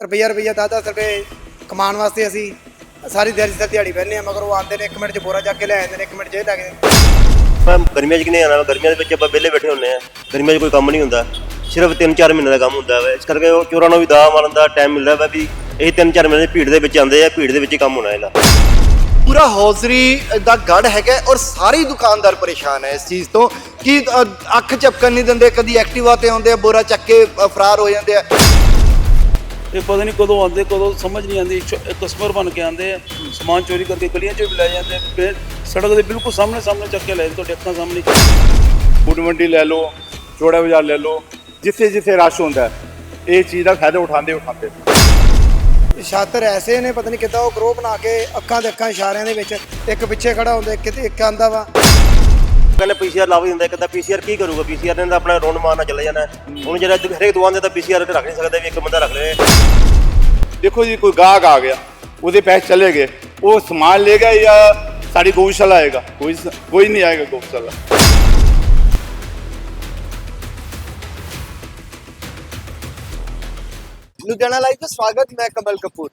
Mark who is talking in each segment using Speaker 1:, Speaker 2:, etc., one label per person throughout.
Speaker 1: ਰੁਪਈਆ ਰੁਪਈਆ 10-10 ਰੁਪਏ ਕਮਾਉਣ ਵਾਸਤੇ ਅਸੀਂ ਸਾਰੀ ਦਿਹਾੜੀ ਸਿਰ ਦਿਹਾੜੀ ਬਹਿੰਦੇ ਆ ਮਗਰ ਉਹ ਆਉਂਦੇ ਨੇ 1 ਮਿੰਟ 'ਚ ਬੋਰਾ ਚੱਕ ਕੇ ਲੈ ਜਾਂਦੇ ਨੇ 1 ਮਿੰਟ 'ਚ ਇਹ ਲੈ ਕੇ
Speaker 2: ਮੈਂ ਗਰਮੀਆਂ 'ਚ ਕਿਨੇ ਆਣਾ ਗਰਮੀਆਂ ਦੇ ਵਿੱਚ ਆਪਾਂ ਵਿਹਲੇ ਬੈਠੇ ਹੁੰਨੇ ਆ ਗਰਮੀਆਂ 'ਚ ਕੋਈ ਕੰਮ ਨਹੀਂ ਹੁੰਦਾ। ਸਿਰਫ 3-4 ਮਹੀਨੇ ਦਾ ਕੰਮ ਹੁੰਦਾ ਵਾ। ਇਸ ਕਰਕੇ ਉਹ ਚੋਰਾਂ ਨੂੰ ਵੀ ਦਾ ਮਾਰਨ ਦਾ ਟਾਈਮ ਮਿਲਦਾ ਵਾ ਵੀ ਇਹ 3-4 ਮਹੀਨੇ ਦੀ ਭੀੜ ਦੇ ਵਿੱਚ ਆਉਂਦੇ ਆ ਭੀੜ ਦੇ ਵਿੱਚ ਕੰਮ ਹੋਣਾ ਇਹਦਾ।
Speaker 3: ਪੂਰਾ ਹੌਜ਼ਰੀ ਦਾ ਗੜ ਹੈਗਾ ਔਰ ਸਾਰੇ ਦੁਕਾਨਦਾਰ ਪਰੇਸ਼ਾਨ ਹੈ ਇਸ ਚੀਜ਼ ਤੋਂ ਕਿ ਅੱਖ ਝਪਕਣ ਨਹੀਂ ਦਿੰਦੇ ਕਦੀ ਐਕਟਿਵਾ ਤੇ ਆਉਂਦੇ ਆ ਬੋਰਾ ਚੱਕ ਕੇ ਫਰਾਰ ਹੋ ਜਾਂਦੇ ਆ।
Speaker 4: ਇਹ ਪਤਾ ਨਹੀਂ ਕਦੋਂ ਆਉਂਦੇ ਕਦੋਂ ਸਮਝ ਨਹੀਂ ਆਉਂਦੀ ਕਸਟਮਰ ਬਣ ਕੇ ਆਉਂਦੇ ਆ ਸਮਾਨ ਚੋਰੀ ਕਰਕੇ ਗਲੀਆਂ 'ਚ ਵੀ ਲੈ ਜਾਂਦੇ ਫਿਰ ਸੜਕ ਦੇ ਬਿਲਕੁਲ ਸਾਹਮਣੇ ਸਾਹਮਣੇ ਚੱਕ ਕੇ ਲੈ ਜਾਂਦੇ ਤੁਹਾਡੇ ਅੱਖਾਂ ਸਾਹਮਣੇ।
Speaker 5: ਫੂਡ ਮੰਡੀ ਲੈ ਲਓ ਚੋੜਾ ਬਾਜ਼ਾਰ ਲੈ ਲਓ ਜਿੱਥੇ ਜਿੱਥੇ ਰਸ਼ ਹੁੰਦਾ ਇਹ ਚੀਜ਼ ਦਾ ਫਾਇਦਾ ਉਠਾਉਂਦੇ ਉਠਾਉਂਦੇ।
Speaker 1: ਛਾਤਰ ਐਸੇ ਨੇ ਪਤਾ ਨਹੀਂ ਕਿੱਦਾਂ ਉਹ ਗਰੋਹ ਬਣਾ ਕੇ ਅੱਖਾਂ ਦੇ ਅੱਖਾਂ ਇਸ਼ਾਰਿਆਂ ਦੇ ਵਿੱਚ ਇੱਕ ਪਿੱਛੇ ਖੜਾ ਹੁੰਦਾ ਕਿਤੇ ਇੱਕ ਆਂਦਾ ਵਾ।
Speaker 2: ਕਹਿੰਦੇ ਪੀਸੀਆਰ ਲਾਭ ਦਿੰਦਾ ਕਹਿੰਦਾ ਪੀਸੀਆਰ ਕੀ ਕਰੂਗਾ? ਪੀਸੀਆਰ ਨੇ ਤਾਂ ਆਪਣਾ ਰੌਂਡ ਮਾਰਨਾ ਚੱਲੇ ਜਾਣਾ ਹੁਣ ਜਿਹੜਾ ਹਰੇਕ ਦੁਕਾਨ ਤੇ ਤਾਂ ਪੀਸੀਆਰ ਰੱਖ ਨਹੀਂ ਸਕਦਾ ਵੀ ਇੱਕ ਬੰਦਾ ਰੱਖ ਲਏ
Speaker 5: ਦੇਖੋ ਜੀ ਕੋਈ ਗਾਹਕ ਆ ਗਿਆ ਉਹਦੇ ਪੈਸੇ ਚਲੇ ਗਏ ਉਹ ਸਮਾਨ ਲੇਗਾ ਜਾਂ ਸਾਡੀ ਗਊਸ਼ਾਲਾ ਆਏਗਾ? ਕੋਈ ਸ- ਕੋਈ ਨਹੀਂ ਆਏਗਾ ਗਊਸ਼ਾਲਾ।
Speaker 3: ਲੁਧਿਆਣਾ ਲਾਈਵ ਤੋਂ ਸਵਾਗਤ ਮੈਂ ਕਮਲ ਕਪੂਰ।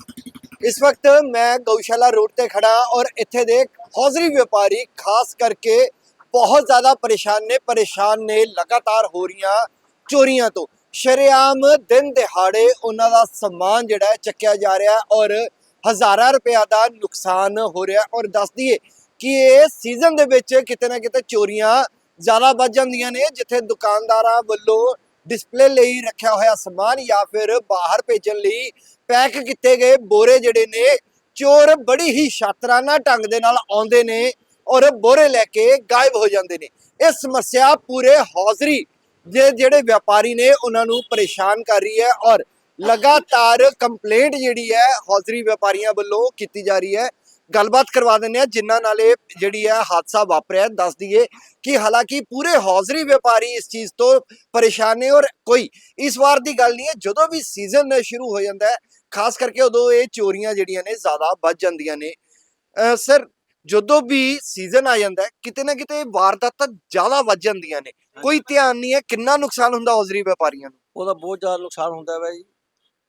Speaker 3: ਇਸ ਵਕਤ ਮੈਂ ਗਊਸ਼ਾਲਾ ਰੋਡ ਤੇ ਖੜਾ ਔਰ ਇੱਥੇ ਦੇ ਹੌਜ਼ਰੀ ਵਪਾਰੀ ਖਾਸ ਕਰਕੇ ਬਹੁਤ ਜ਼ਿਆਦਾ ਪਰੇਸ਼ਾਨ ਨੇ ਪਰੇਸ਼ਾਨ ਨੇ ਲਗਾਤਾਰ ਹੋ ਰਹੀਆਂ ਚੋਰੀਆਂ ਤੋਂ। ਸ਼ਰੇਆਮ ਦਿਨ ਦਿਹਾੜੇ ਉਹਨਾਂ ਦਾ ਸਮਾਨ ਜਿਹੜਾ ਹੈ ਚੱਕਿਆ ਜਾ ਰਿਹਾ ਔਰ ਹਜ਼ਾਰਾਂ ਰੁਪਇਆ ਦਾ ਨੁਕਸਾਨ ਹੋ ਰਿਹਾ ਔਰ ਦੱਸ ਦਈਏ ਕਿ ਇਹ ਸੀਜ਼ਨ ਦੇ ਵਿੱਚ ਕਿਤੇ ਨਾ ਕਿਤੇ ਚੋਰੀਆਂ ਜ਼ਿਆਦਾ ਵੱਧ ਜਾਂਦੀਆਂ ਨੇ, ਜਿੱਥੇ ਦੁਕਾਨਦਾਰਾਂ ਵੱਲੋਂ ਡਿਸਪਲੇ ਲਈ ਰੱਖਿਆ ਹੋਇਆ ਸਮਾਨ ਜਾਂ ਫਿਰ ਬਾਹਰ ਭੇਜਣ ਲਈ ਪੈਕ ਕੀਤੇ ਗਏ ਬੋਰੇ ਜਿਹੜੇ ਨੇ, ਚੋਰ ਬੜੀ ਹੀ ਸ਼ਾਤਰਾਨਾ ਢੰਗ ਦੇ ਨਾਲ ਆਉਂਦੇ ਨੇ। ਔਰ ਬੋਰੇ ਲੈ ਕੇ ਗਾਇਬ ਹੋ ਜਾਂਦੇ ਨੇ। ਇਹ ਸਮੱਸਿਆ ਪੂਰੇ ਹੌਜ਼ਰੀ ਦੇ ਜਿਹੜੇ ਵਪਾਰੀ ਨੇ ਉਹਨਾਂ ਨੂੰ ਪਰੇਸ਼ਾਨ ਕਰ ਰਹੀ ਹੈ ਔਰ ਲਗਾਤਾਰ ਕੰਪਲੇਂਟ ਜਿਹੜੀ ਹੈ ਹੌਜ਼ਰੀ ਵਪਾਰੀਆਂ ਵੱਲੋਂ ਕੀਤੀ ਜਾ ਰਹੀ ਹੈ। ਗੱਲਬਾਤ ਕਰਵਾ ਦਿੰਦੇ ਆ ਜਿਨ੍ਹਾਂ ਨਾਲ ਇਹ ਜਿਹੜੀ ਹੈ ਹਾਦਸਾ ਵਾਪਰਿਆ। ਹੈ। ਦੱਸ ਦਈਏ ਕਿ ਹਾਲਾਂਕਿ ਪੂਰੇ ਹੌਜ਼ਰੀ ਵਪਾਰੀ ਇਸ ਚੀਜ਼ ਤੋਂ ਪਰੇਸ਼ਾਨ ਨੇ ਔਰ ਕੋਈ ਇਸ ਵਾਰ ਦੀ ਗੱਲ ਨਹੀਂ ਹੈ, ਜਦੋਂ ਵੀ ਸੀਜ਼ਨ ਸ਼ੁਰੂ ਹੋ ਜਾਂਦਾ ਹੈ, ਖਾਸ ਕਰਕੇ ਉਦੋਂ ਇਹ ਚੋਰੀਆਂ ਜਿਹੜੀਆਂ ਨੇ ਜ਼ਿਆਦਾ ਵੱਧ ਜਾਂਦੀਆਂ ਨੇ। ਸਰ ਜਦੋਂ ਵੀ ਸੀਜ਼ਨ ਆ ਜਾਂਦਾ ਹੈ ਕਿਤੇ ਨਾ ਕਿਤੇ ਵਾਰਦਾਤਾਂ ਜ਼ਿਆਦਾ ਵੱਧ ਜਾਂਦੀਆਂ ਨੇ। ਕੋਈ ਧਿਆਨ ਨਹੀਂ ਹੈ ਕਿੰਨਾ ਨੁਕਸਾਨ ਹੁੰਦਾ ਹੌਜ਼ਰੀ ਵਪਾਰੀਆਂ ਨੂੰ।
Speaker 6: ਉਹਦਾ ਬਹੁਤ ਜ਼ਿਆਦਾ ਨੁਕਸਾਨ ਹੁੰਦਾ ਵਾ ਜੀ।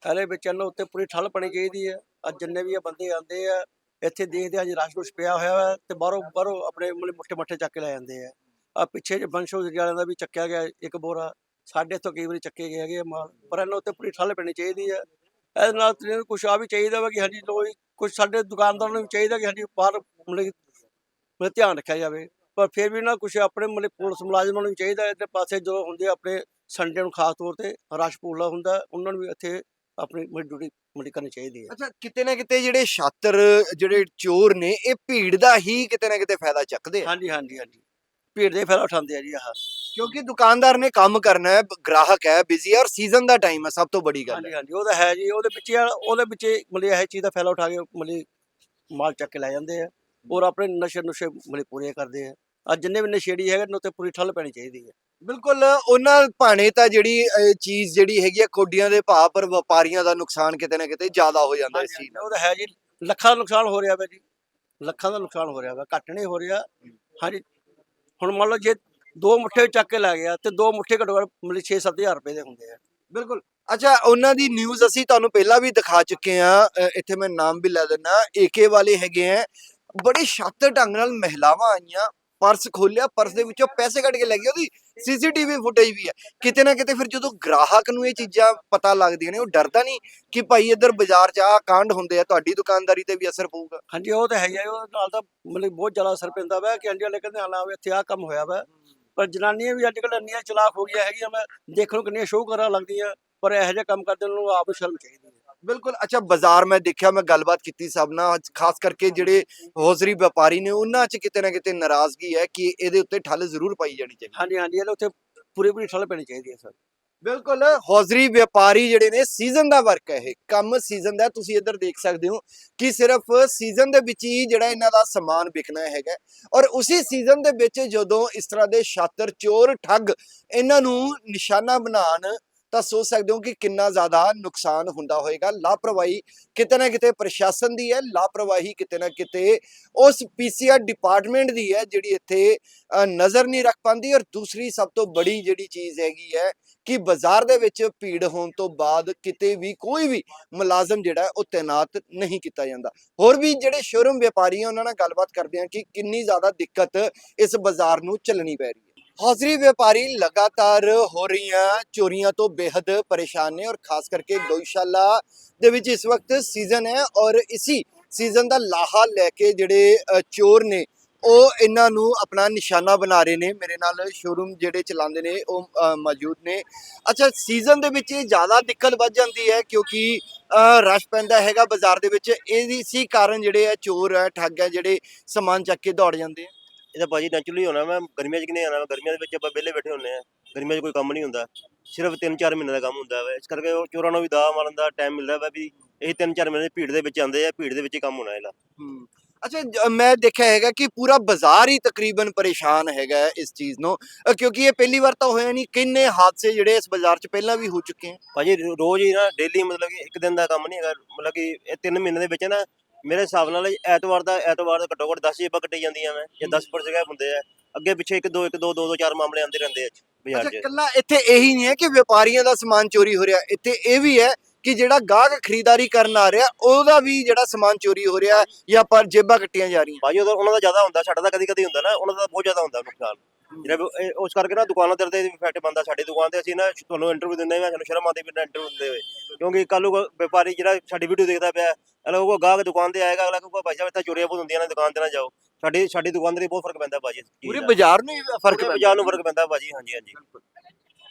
Speaker 6: ਪਹਿਲੇ ਵਿੱਚ ਇਹਨਾਂ ਉੱਤੇ ਪੂਰੀ ਠੱਲ ਪਣੀ ਚਾਹੀਦੀ ਹੈ। ਅੱਜ ਜਿੰਨੇ ਵੀ ਇਹ ਬੰਦੇ ਆਉਂਦੇ ਆ ਇੱਥੇ ਦੇਖਦੇ ਆ ਜੀ ਰਸ਼ ਰੁਸ਼ ਪਿਆ ਹੋਇਆ ਵਾ ਤੇ ਬਾਹਰੋਂ ਬਾਹਰੋਂ ਆਪਣੇ ਮੁੱਠੇ ਮੱਠੇ ਚੱਕ ਕੇ ਲੈ ਜਾਂਦੇ ਆ। ਆ ਪਿੱਛੇ ਜੇ ਬੰਸ਼ੋ ਵਾਲਿਆਂ ਦਾ ਵੀ ਚੱਕਿਆ ਗਿਆ ਇੱਕ ਬੋਰਾ। ਸਾਡੇ ਇੱਥੋਂ ਕਈ ਵਾਰੀ ਚੱਕੇ ਗਏ ਹੈਗੇ ਆ ਮਾਲ ਪਰ ਇਹਨਾਂ ਉੱਤੇ ਪੂਰੀ ਠੱਲ ਪੈਣੀ ਚਾਹੀਦੀ ਹੈ ਇਹਦੇ ਨਾਲ ਤੇ ਕੁਝ ਆ ਵੀ ਚਾਹੀਦਾ ਵਾ ਕਿ ਹਾਂਜੀ ਲੋਕ ਕੁਝ ਸਾਡੇ ਦੁਕਾਨਦਾਰਾਂ ਨੂੰ ਵੀ ਚਾਹੀਦਾ ਕਿ ਹਾਂਜੀ ਬਾਹਰ ਮਤਲਬ ਮਤਲਬ ਧਿਆਨ ਰੱਖਿਆ ਜਾਵੇ। ਪਰ ਫਿਰ ਵੀ ਨਾ ਕੁਝ ਆਪਣੇ ਮਤਲਬ ਪੁਲਿਸ ਮੁਲਾਜ਼ਮਾਂ ਨੂੰ ਵੀ ਚਾਹੀਦਾ ਇਹਦੇ ਪਾਸੇ ਜਦੋਂ ਹੁੰਦੇ ਆਪਣੇ ਸੰਡੇ ਨੂੰ ਖਾਸ ਤੌਰ ਤੇ ਰਸ਼ ਪੂਲਾ ਹੁੰਦਾ ਉਹਨਾਂ ਨੂੰ ਵੀ ਇੱਥੇ ਆਪਣੀ ਡਿਊਟੀ ਮਤਲਬ ਕਰਨੀ ਚਾਹੀਦੀ ਹੈ।
Speaker 3: ਅੱਛਾ ਕਿਤੇ ਨਾ ਕਿਤੇ ਜਿਹੜੇ ਛਾਤਰ ਜਿਹੜੇ ਚੋਰ ਨੇ ਇਹ ਭੀੜ ਦਾ ਹੀ ਕਿਤੇ ਨਾ ਕਿਤੇ ਫਾਇਦਾ ਚੱਕਦੇ ਆ।
Speaker 6: ਹਾਂਜੀ ਹਾਂਜੀ ਹਾਂਜੀ। ਭੀੜ ਦੇ ਫਾਇਦਾ ਉਠਾਉਂਦੇ ਆ ਜੀ ਆਹ।
Speaker 3: ਕਿਉਂਕਿ ਦੁਕਾਨਦਾਰ ਨੇ ਕੰਮ ਕਰਨਾ ਹੈ ਗ੍ਰਾਹਕ ਹੈ ਬਿਜ਼ੀ ਹੈ ਔਰ ਸੀਜ਼ਨ ਦਾ ਟਾਈਮ ਹੈ ਸਭ ਤੋਂ ਬੜੀ ਗੱਲ
Speaker 6: ਹਾਂਜੀ ਹਾਂਜੀ ਉਹ ਤਾਂ ਹੈ ਜੀ ਉਹਦੇ ਹੀ ਆ- ਉਹਦੇ ਵਿੱਚ ਹੀ ਮਤਲਬ ਇਹ ਚੀਜ਼ ਦਾ ਫਾਇਦਾ ਉਠਾ ਕੇ ਮਤਲਬ ਮਾਲ ਚੱਕ ਕੇ ਲੈ ਜਾਂਦੇ ਆ ਔਰ ਆਪਣੇ ਨਸ਼ੇ ਨੁਸ਼ੇ ਮਤਲਬ ਪੂਰੇ ਕਰਦੇ ਆ। ਅੱਜ ਜਿੰਨੇ ਵੀ ਨਸ਼ੇੜੀ ਹੈਗੇ ਨੇ ਉੱਤੇ ਪੂਰੀ ਠੱਲ ਪੈਣੀ ਚਾਹੀਦੀ ਹੈ।
Speaker 3: ਬਿਲਕੁਲ ਉਹਨਾਂ ਭਾਣੇ ਤਾਂ ਜਿਹੜੀ ਚੀਜ਼ ਜਿਹੜੀ ਹੈਗੀ ਆ ਕੋਡੀਆਂ ਦੇ ਭਾਅ ਪਰ ਵਪਾਰੀਆਂ ਦਾ ਨੁਕਸਾਨ ਕਿਤੇ ਨਾ ਕਿਤੇ ਜ਼ਿਆਦਾ ਹੋ ਜਾਂਦਾ ਇਸ ਚੀਜ਼ ਨਾਲ।
Speaker 6: ਉਹ ਤਾਂ ਹੈ ਜੀ ਲੱਖਾਂ ਦਾ ਨੁਕਸਾਨ ਹੋ ਰਿਹਾ ਵਾ ਜੀ ਲੱਖਾਂ ਦਾ ਨੁਕਸਾਨ ਹੋ ਰਿਹਾ ਵਾ ਘੱਟ ਨਹੀਂ ਹੋ ਰਿਹਾ। ਹਾਂਜੀ ਹੁਣ ਮੰਨ ਲਓ ਜੇ ਦੋ ਮੁੱਠੇ ਚੱਕ ਕੇ ਲੈ ਗਿਆ ਤੇ ਦੋ ਮੁੱਠੇ ਘੱਟੋ ਘੱਟ ਮਤਲਬ 6-7000 ਰੁਪਏ ਦੇ ਹੁੰਦੇ ਆ।
Speaker 3: ਬਿਲਕੁਲ। ਅੱਛਾ ਉਹਨਾਂ ਦੀ ਨਿਊਜ਼ ਅਸੀਂ ਤੁਹਾਨੂੰ ਪਹਿਲਾਂ ਵੀ ਦਿਖਾ ਚੁੱਕੇ ਆ ਇੱਥੇ ਮੈਂ ਨਾਮ ਵੀ ਲੈ ਦਿੰਦਾ। ਏਕੇ ਵਾਲੇ ਹੈਗੇ ਆ। ਬੜੇ ਸ਼ਾਤਰ ਢੰਗ ਨਾਲ ਮਹਿਲਾਵਾਂ ਆਈਆਂ। ਪਰਸ ਖੋਲਿਆ ਪਰਸ ਦੇ ਵਿੱਚੋਂ ਪੈਸੇ ਕੱਢ ਕੇ ਲੈ ਗਏ ਉਹਦੀ ਸੀਸੀਟੀਵੀ ਫੁਟੇਜ ਵੀ ਹੈ ਕਿਤੇ ਨਾ ਕਿਤੇ ਫਿਰ ਜਦੋਂ ਗ੍ਰਾਹਕ ਨੂੰ ਇਹ ਚੀਜ਼ਾਂ ਪਤਾ ਲੱਗਦੀਆਂ ਨੇ ਉਹ ਡਰਦਾ ਨਹੀਂ ਕਿ ਭਾਈ ਇੱਧਰ ਬਾਜ਼ਾਰ 'ਚ ਆਹ ਕਾਂਡ ਹੁੰਦੇ ਆ ਤੁਹਾਡੀ ਦੁਕਾਨਦਾਰੀ ਤੇ ਵੀ ਅਸਰ ਪਊਗਾ।
Speaker 6: ਹਾਂਜੀ ਉਹ ਤਾਂ ਹੈ ਹੀ ਆ। ਉਹਦੇ ਨਾਲ ਤਾਂ ਮਤਲਬ ਬਹੁਤ ਜ਼ਿਆਦਾ ਅਸਰ ਪੈਂਦਾ ਵਾ ਕਿ ਹਾਂਜੀ ਵਾਲੇ ਕਹਿੰਦੇ ਹਾਂ ਵੀ ਇੱਥੇ ਆਹ ਕੰਮ ਹੋਇਆ ਵਾ। ਪਰ ਜਨਾਨੀਆਂ ਵੀ ਅੱਜ ਕੱਲ੍ਹ ਇੰਨੀਆਂ ਚਲਾਕ ਹੋ ਗਈਆਂ ਹੈਗੀਆਂ ਮੈਂ ਦੇਖਣ ਨੂੰ ਕਿੰਨੀਆਂ ਸ਼ੋਅ ਕਰਨ ਲੱਗਦੀਆਂ ਪਰ ਇਹੋ ਜਿਹਾ ਕੰਮ ਕਰਦੇ ਉਹਨਾਂ ਨੂੰ ਆਪ ਨੂੰ ਸ਼ਰਮ ਚਾਹੀਦੀ ਹੈ।
Speaker 3: ਬਿਲਕੁਲ ਅੱਛਾ ਬਾਜ਼ਾਰ ਮੈਂ ਦੇਖਿਆ ਮੈਂ ਗੱਲਬਾਤ ਕੀਤੀ ਸਭ ਨਾਲ ਖਾਸ ਕਰਕੇ ਜਿਹੜੇ ਹੌਜ਼ਰੀ ਵਪਾਰੀ ਨੇ ਉਹਨਾਂ 'ਚ ਕਿਤੇ ਨਾ ਕਿਤੇ ਨਾਰਾਜ਼ਗੀ ਹੈ ਕਿ ਇਹਦੇ ਉੱਤੇ ਠੱਲ ਜ਼ਰੂਰ ਪਾਈ ਜਾਣੀ ਚਾਹੀਦੀ
Speaker 6: ਹਾਂਜੀ ਹਾਂਜੀ ਇਹਦੇ ਉੱਤੇ ਪੂਰੀ ਪੂਰੀ ਠੱਲ ਪੈਣੀ ਚਾਹੀਦੀ ਹੈ ਸਰ।
Speaker 3: ਬਿਲਕੁਲ, ਹੌਜ਼ਰੀ ਵਪਾਰੀ ਜਿਹੜੇ ਨੇ ਸੀਜ਼ਨ ਦਾ ਵਰਕ ਹੈ ਇਹ, ਕੰਮ ਸੀਜ਼ਨ ਦਾ ਤੁਸੀਂ ਇੱਧਰ ਦੇਖ ਸਕਦੇ ਹੋ ਕਿ ਸਿਰਫ ਸੀਜ਼ਨ ਦੇ ਵਿੱਚ ਹੀ ਜਿਹੜਾ ਇਹਨਾਂ ਦਾ ਸਮਾਨ ਵਿਕਣਾ ਹੈਗਾ ਔਰ ਉਸੇ ਸੀਜ਼ਨ ਦੇ ਵਿੱਚ ਜਦੋਂ ਇਸ ਤਰ੍ਹਾਂ ਦੇ ਛਾਤਰ, ਚੋਰ, ਠੱਗ ਇਹਨਾਂ ਨੂੰ ਨਿਸ਼ਾਨਾ ਬਣਾਉਣ ਤਾਂ ਸੋਚ ਸਕਦੇ ਹੋ ਕਿ ਕਿੰਨਾ ਜ਼ਿਆਦਾ ਨੁਕਸਾਨ ਹੁੰਦਾ ਹੋਵੇਗਾ ਲਾਪਰਵਾਹੀ ਕਿਤੇ ਨਾ ਕਿਤੇ ਪ੍ਰਸ਼ਾਸਨ ਦੀ ਹੈ, ਲਾਪਰਵਾਹੀ ਕਿਤੇ ਨਾ ਕਿਤੇ ਉਸ ਪੀਸੀਆਰ ਡਿਪਾਰਟਮੈਂਟ ਦੀ ਹੈ, ਜਿਹੜੀ ਇੱਥੇ ਨਜ਼ਰ ਨਹੀਂ ਰੱਖ ਪਾਉਂਦੀ। ਔਰ ਦੂਸਰੀ ਸਭ ਤੋਂ ਬੜੀ ਜਿਹੜੀ ਚੀਜ਼ ਹੈਗੀ ਹੈ ਕਿ ਬਾਜ਼ਾਰ ਦੇ ਵਿੱਚ ਭੀੜ ਹੋਣ ਤੋਂ ਬਾਅਦ ਕਿਤੇ ਵੀ ਕੋਈ ਵੀ ਮੁਲਾਜ਼ਮ ਜਿਹੜਾ ਉਹ ਤਾਇਨਾਤ ਨਹੀਂ ਕੀਤਾ ਜਾਂਦਾ। ਹੋਰ ਵੀ ਜਿਹੜੇ ਸ਼ੋਰੂਮ ਵਪਾਰੀ ਆ, ਉਹਨਾਂ ਨਾਲ ਗੱਲਬਾਤ ਕਰਦੇ ਆ ਕਿ ਕਿੰਨੀ ਜ਼ਿਆਦਾ ਦਿੱਕਤ ਇਸ ਬਾਜ਼ਾਰ ਨੂੰ ਚੱਲਣੀ ਪੈ ਰਹੀ ਹਾਜ਼ਰੀ ਵਪਾਰੀ ਲਗਾਤਾਰ ਹੋ ਰਹੀਆਂ ਚੋਰੀਆਂ ਤੋਂ ਬੇहद ਪਰੇਸ਼ਾਨ ਨੇ ਔਰ ਖਾਸ ਕਰਕੇ ਗਊਸ਼ਾਲਾ ਦੇ ਵਿੱਚ ਇਸ ਵਕਤ ਸੀਜ਼ਨ ਹੈ ਔਰ ਇਸੀ ਸੀਜ਼ਨ ਦਾ ਲਾਹਾ ਲੈ ਕੇ ਜਿਹੜੇ ਚੋਰ ਨੇ, ਉਹ ਇਹਨਾਂ ਨੂੰ ਆਪਣਾ ਨਿਸ਼ਾਨਾ ਬਣਾ ਰਹੇ ਨੇ। ਮੇਰੇ ਨਾਲ ਸ਼ੋਰੂਮ ਜਿਹੜੇ ਚਲਾਉਂਦੇ ਨੇ, ਉਹ ਮੌਜੂਦ ਨੇ। ਅੱਛਾ, ਸੀਜ਼ਨ ਦੇ ਵਿੱਚ ਜ਼ਿਆਦਾ ਦਿੱਕਤ ਵੱਧ ਜਾਂਦੀ ਹੈ ਕਿਉਂਕਿ ਰਸ਼ ਪੈਂਦਾ ਹੈਗਾ ਬਾਜ਼ਾਰ ਦੇ ਵਿੱਚ। ਇਹਦੀ ਸੀ ਕਾਰਨ ਜਿਹੜੇ ਆ ਚੋਰ ਆ ਠੱਗ ਆ ਜਿਹੜੇ ਸਮਾਨ ਚੱਕ ਕੇ ਦੌੜ ਜਾਂਦੇ ਆ।
Speaker 2: ਇਹ ਤਾਂ ਭਾਜੀ ਨੈਚੁਰਲੀ ਹੋਣਾ ਮੈਂ ਗਰਮੀਆਂ 'ਚ ਕਿਨੇ ਆਣਾ ਗਰਮੀਆਂ ਦੇ ਵਿੱਚ ਆਪਾਂ ਵਿਹਲੇ ਬੈਠੇ ਹੁੰਨੇ ਆ ਗਰਮੀਆਂ 'ਚ ਕੋਈ ਕੰਮ ਨਹੀਂ ਹੁੰਦਾ। ਸਿਰਫ 3-4 ਮਹੀਨੇ ਦਾ ਕੰਮ ਹੁੰਦਾ ਵਾ। ਇਸ ਕਰਕੇ ਉਹ ਚੋਰਾਂ ਨੂੰ ਵੀ ਦਾ ਮਾਰਨ ਦਾ ਟਾਈਮ ਮਿਲਦਾ ਵਾ ਵੀ ਇਹ 3-4 ਮਹੀਨੇ ਭੀੜ ਦੇ ਵਿੱਚ ਆਉਂਦੇ ਆ ਭੀੜ ਦੇ ਵਿੱਚ ਹੀ ਕੰਮ ਹੋਣਾ ਇਹਦਾ।
Speaker 3: ਹੂੰ। ਅੱਛਾ ਜ- ਮੈਂ ਦੇਖਿਆ ਹੈਗਾ ਕਿ ਪੂਰਾ ਬਾਜ਼ਾਰ ਹੀ ਤਕਰੀਬਨ ਪਰੇਸ਼ਾਨ ਹੈਗਾ ਹੈ ਇਸ ਚੀਜ਼ ਨੂੰ। ਅ, ਕਿਉਂਕਿ ਇਹ ਪਹਿਲੀ ਵਾਰ ਤਾਂ ਹੋਇਆ ਨਹੀਂ। ਕਿੰਨੇ ਹਾਦਸੇ ਜਿਹੜੇ ਇਸ ਬਾਜ਼ਾਰ 'ਚ ਪਹਿਲਾਂ ਵੀ ਹੋ ਚੁੱਕੇ ਹਨ
Speaker 2: ਭਾਜੀ ਰੋ- ਰੋਜ਼ ਹੀ ਨਾ ਡੇਲੀ ਮਤਲਬ ਕਿ ਇੱਕ ਦਿਨ ਦਾ ਕੰਮ ਨਹੀਂ ਹੈਗਾ। ਮਤਲਬ ਕਿ ਇਹ 3 ਮਹੀਨੇ ਦੇ ਵਿੱਚ ਨਾ ਮੇਰੇ ਹਿਸਾਬ ਨਾਲ ਐਤਵਾਰ ਦਾ ਐਤਵਾਰ ਦਾ ਘੱਟੋ ਘੱਟ 10 ਜੇਬਾਂ ਕੱਟੀ ਜਾਂਦੀਆਂ ਮੈਂ ਜੇ 10 ਪਰ ਜਗ੍ਹਾ ਹੁੰਦੇ ਆ। ਅੱਗੇ ਪਿੱਛੇ ਇੱਕ ਦੋ ਇੱਕ ਦੋ ਦੋ ਦੋ ਚਾਰ ਮਾਮਲੇ ਆਉਂਦੇ ਰਹਿੰਦੇ ਆ ਬਾਜ਼ਾਰ 'ਚ।
Speaker 3: ਕੱਲਾ ਇੱਥੇ ਇਹੀ ਨਹੀਂ ਹੈ ਕਿ ਵਪਾਰੀਆਂ ਦਾ ਸਮਾਨ ਚੋਰੀ ਹੋ ਰਿਹਾ। ਇੱਥੇ ਇਹ ਵੀ ਹੈ ਕਿ ਜਿਹੜਾ ਗਾਹਕ ਖਰੀਦਦਾਰੀ ਕਰਨ ਆ ਰਿਹਾ ਉਹਦਾ ਵੀ ਜਿਹੜਾ ਸਮਾਨ ਚੋਰੀ ਹੋ ਰਿਹਾ ਜਾਂ ਪਰ ਜੇਬਾਂ ਕੱਟੀਆਂ ਜਾ ਰਹੀਆਂ।
Speaker 2: ਭਾਜੀ ਉਹਨਾਂ ਦਾ ਜ਼ਿਆਦਾ ਹੁੰਦਾ ਸਾਡਾ ਤਾਂ ਕਦੀ ਕਦੀ ਹੁੰਦਾ ਨਾ ਉਹਨਾਂ ਦਾ ਬਹੁਤ ਜ਼ਿਆਦਾ ਹੁੰਦਾ ਨੁਕਸਾਨ। ਜਿਹੜਾ ਉਸ ਕਰਕੇ ਨਾ ਦੁਕਾਨਾਂ ਤੇ ਇਫੈਕਟ ਪੈਂਦਾ ਸਾਡੀ ਦੁਕਾਨ ਤੇ ਅਸੀਂ ਨਾ ਤੁਹਾਨੂੰ ਇੰਟਰਵਿਊ ਦਿੰਦੇ ਹਾਂ ਸਾਨੂੰ ਸ਼ਰਮ ਆਉਂਦੀ ਵੀ ਇੰਟਰਵਿਊ ਦਿੰਦੇ ਹੋਏ। ਕਿਉਂਕਿ ਕੱਲ ਨੂੰ ਕੋਈ ਵਪਾਰੀ ਜਿਹੜਾ ਸਾਡੀ ਵੀਡੀਓ ਦੇਖਦਾ ਪਿਆ ਅਗਲਾ ਉਹ ਗਾਹਕ ਦੁਕਾਨ ਤੇ ਆਏਗਾ ਅਗਲਾ ਕਹੂਗਾ ਭਾਈ ਸਾਹਿਬ ਇੱਥੇ ਚੋਰੀਆਂ ਬਹੁਤ ਹੁੰਦੀਆਂ ਨੇ ਦੁਕਾਨ ਤੇ ਨਾ ਜਾਓ। ਸਾਡੀ ਸਾਡੀ ਦੁਕਾਨ ਤੇ ਬਹੁਤ ਫ਼ਰਕ ਪੈਂਦਾ ਭਾਜੀ
Speaker 3: ਪੂਰੇ। ਬਾਜ਼ਾਰ ਨੂੰ ਹੀ ਫ਼ਰਕ
Speaker 2: ਬਾਜ਼ਾਰ ਨੂੰ ਫ਼ਰਕ ਪੈਂਦਾ ਭਾਜੀ ਹਾਂਜੀ ਹਾਂਜੀ।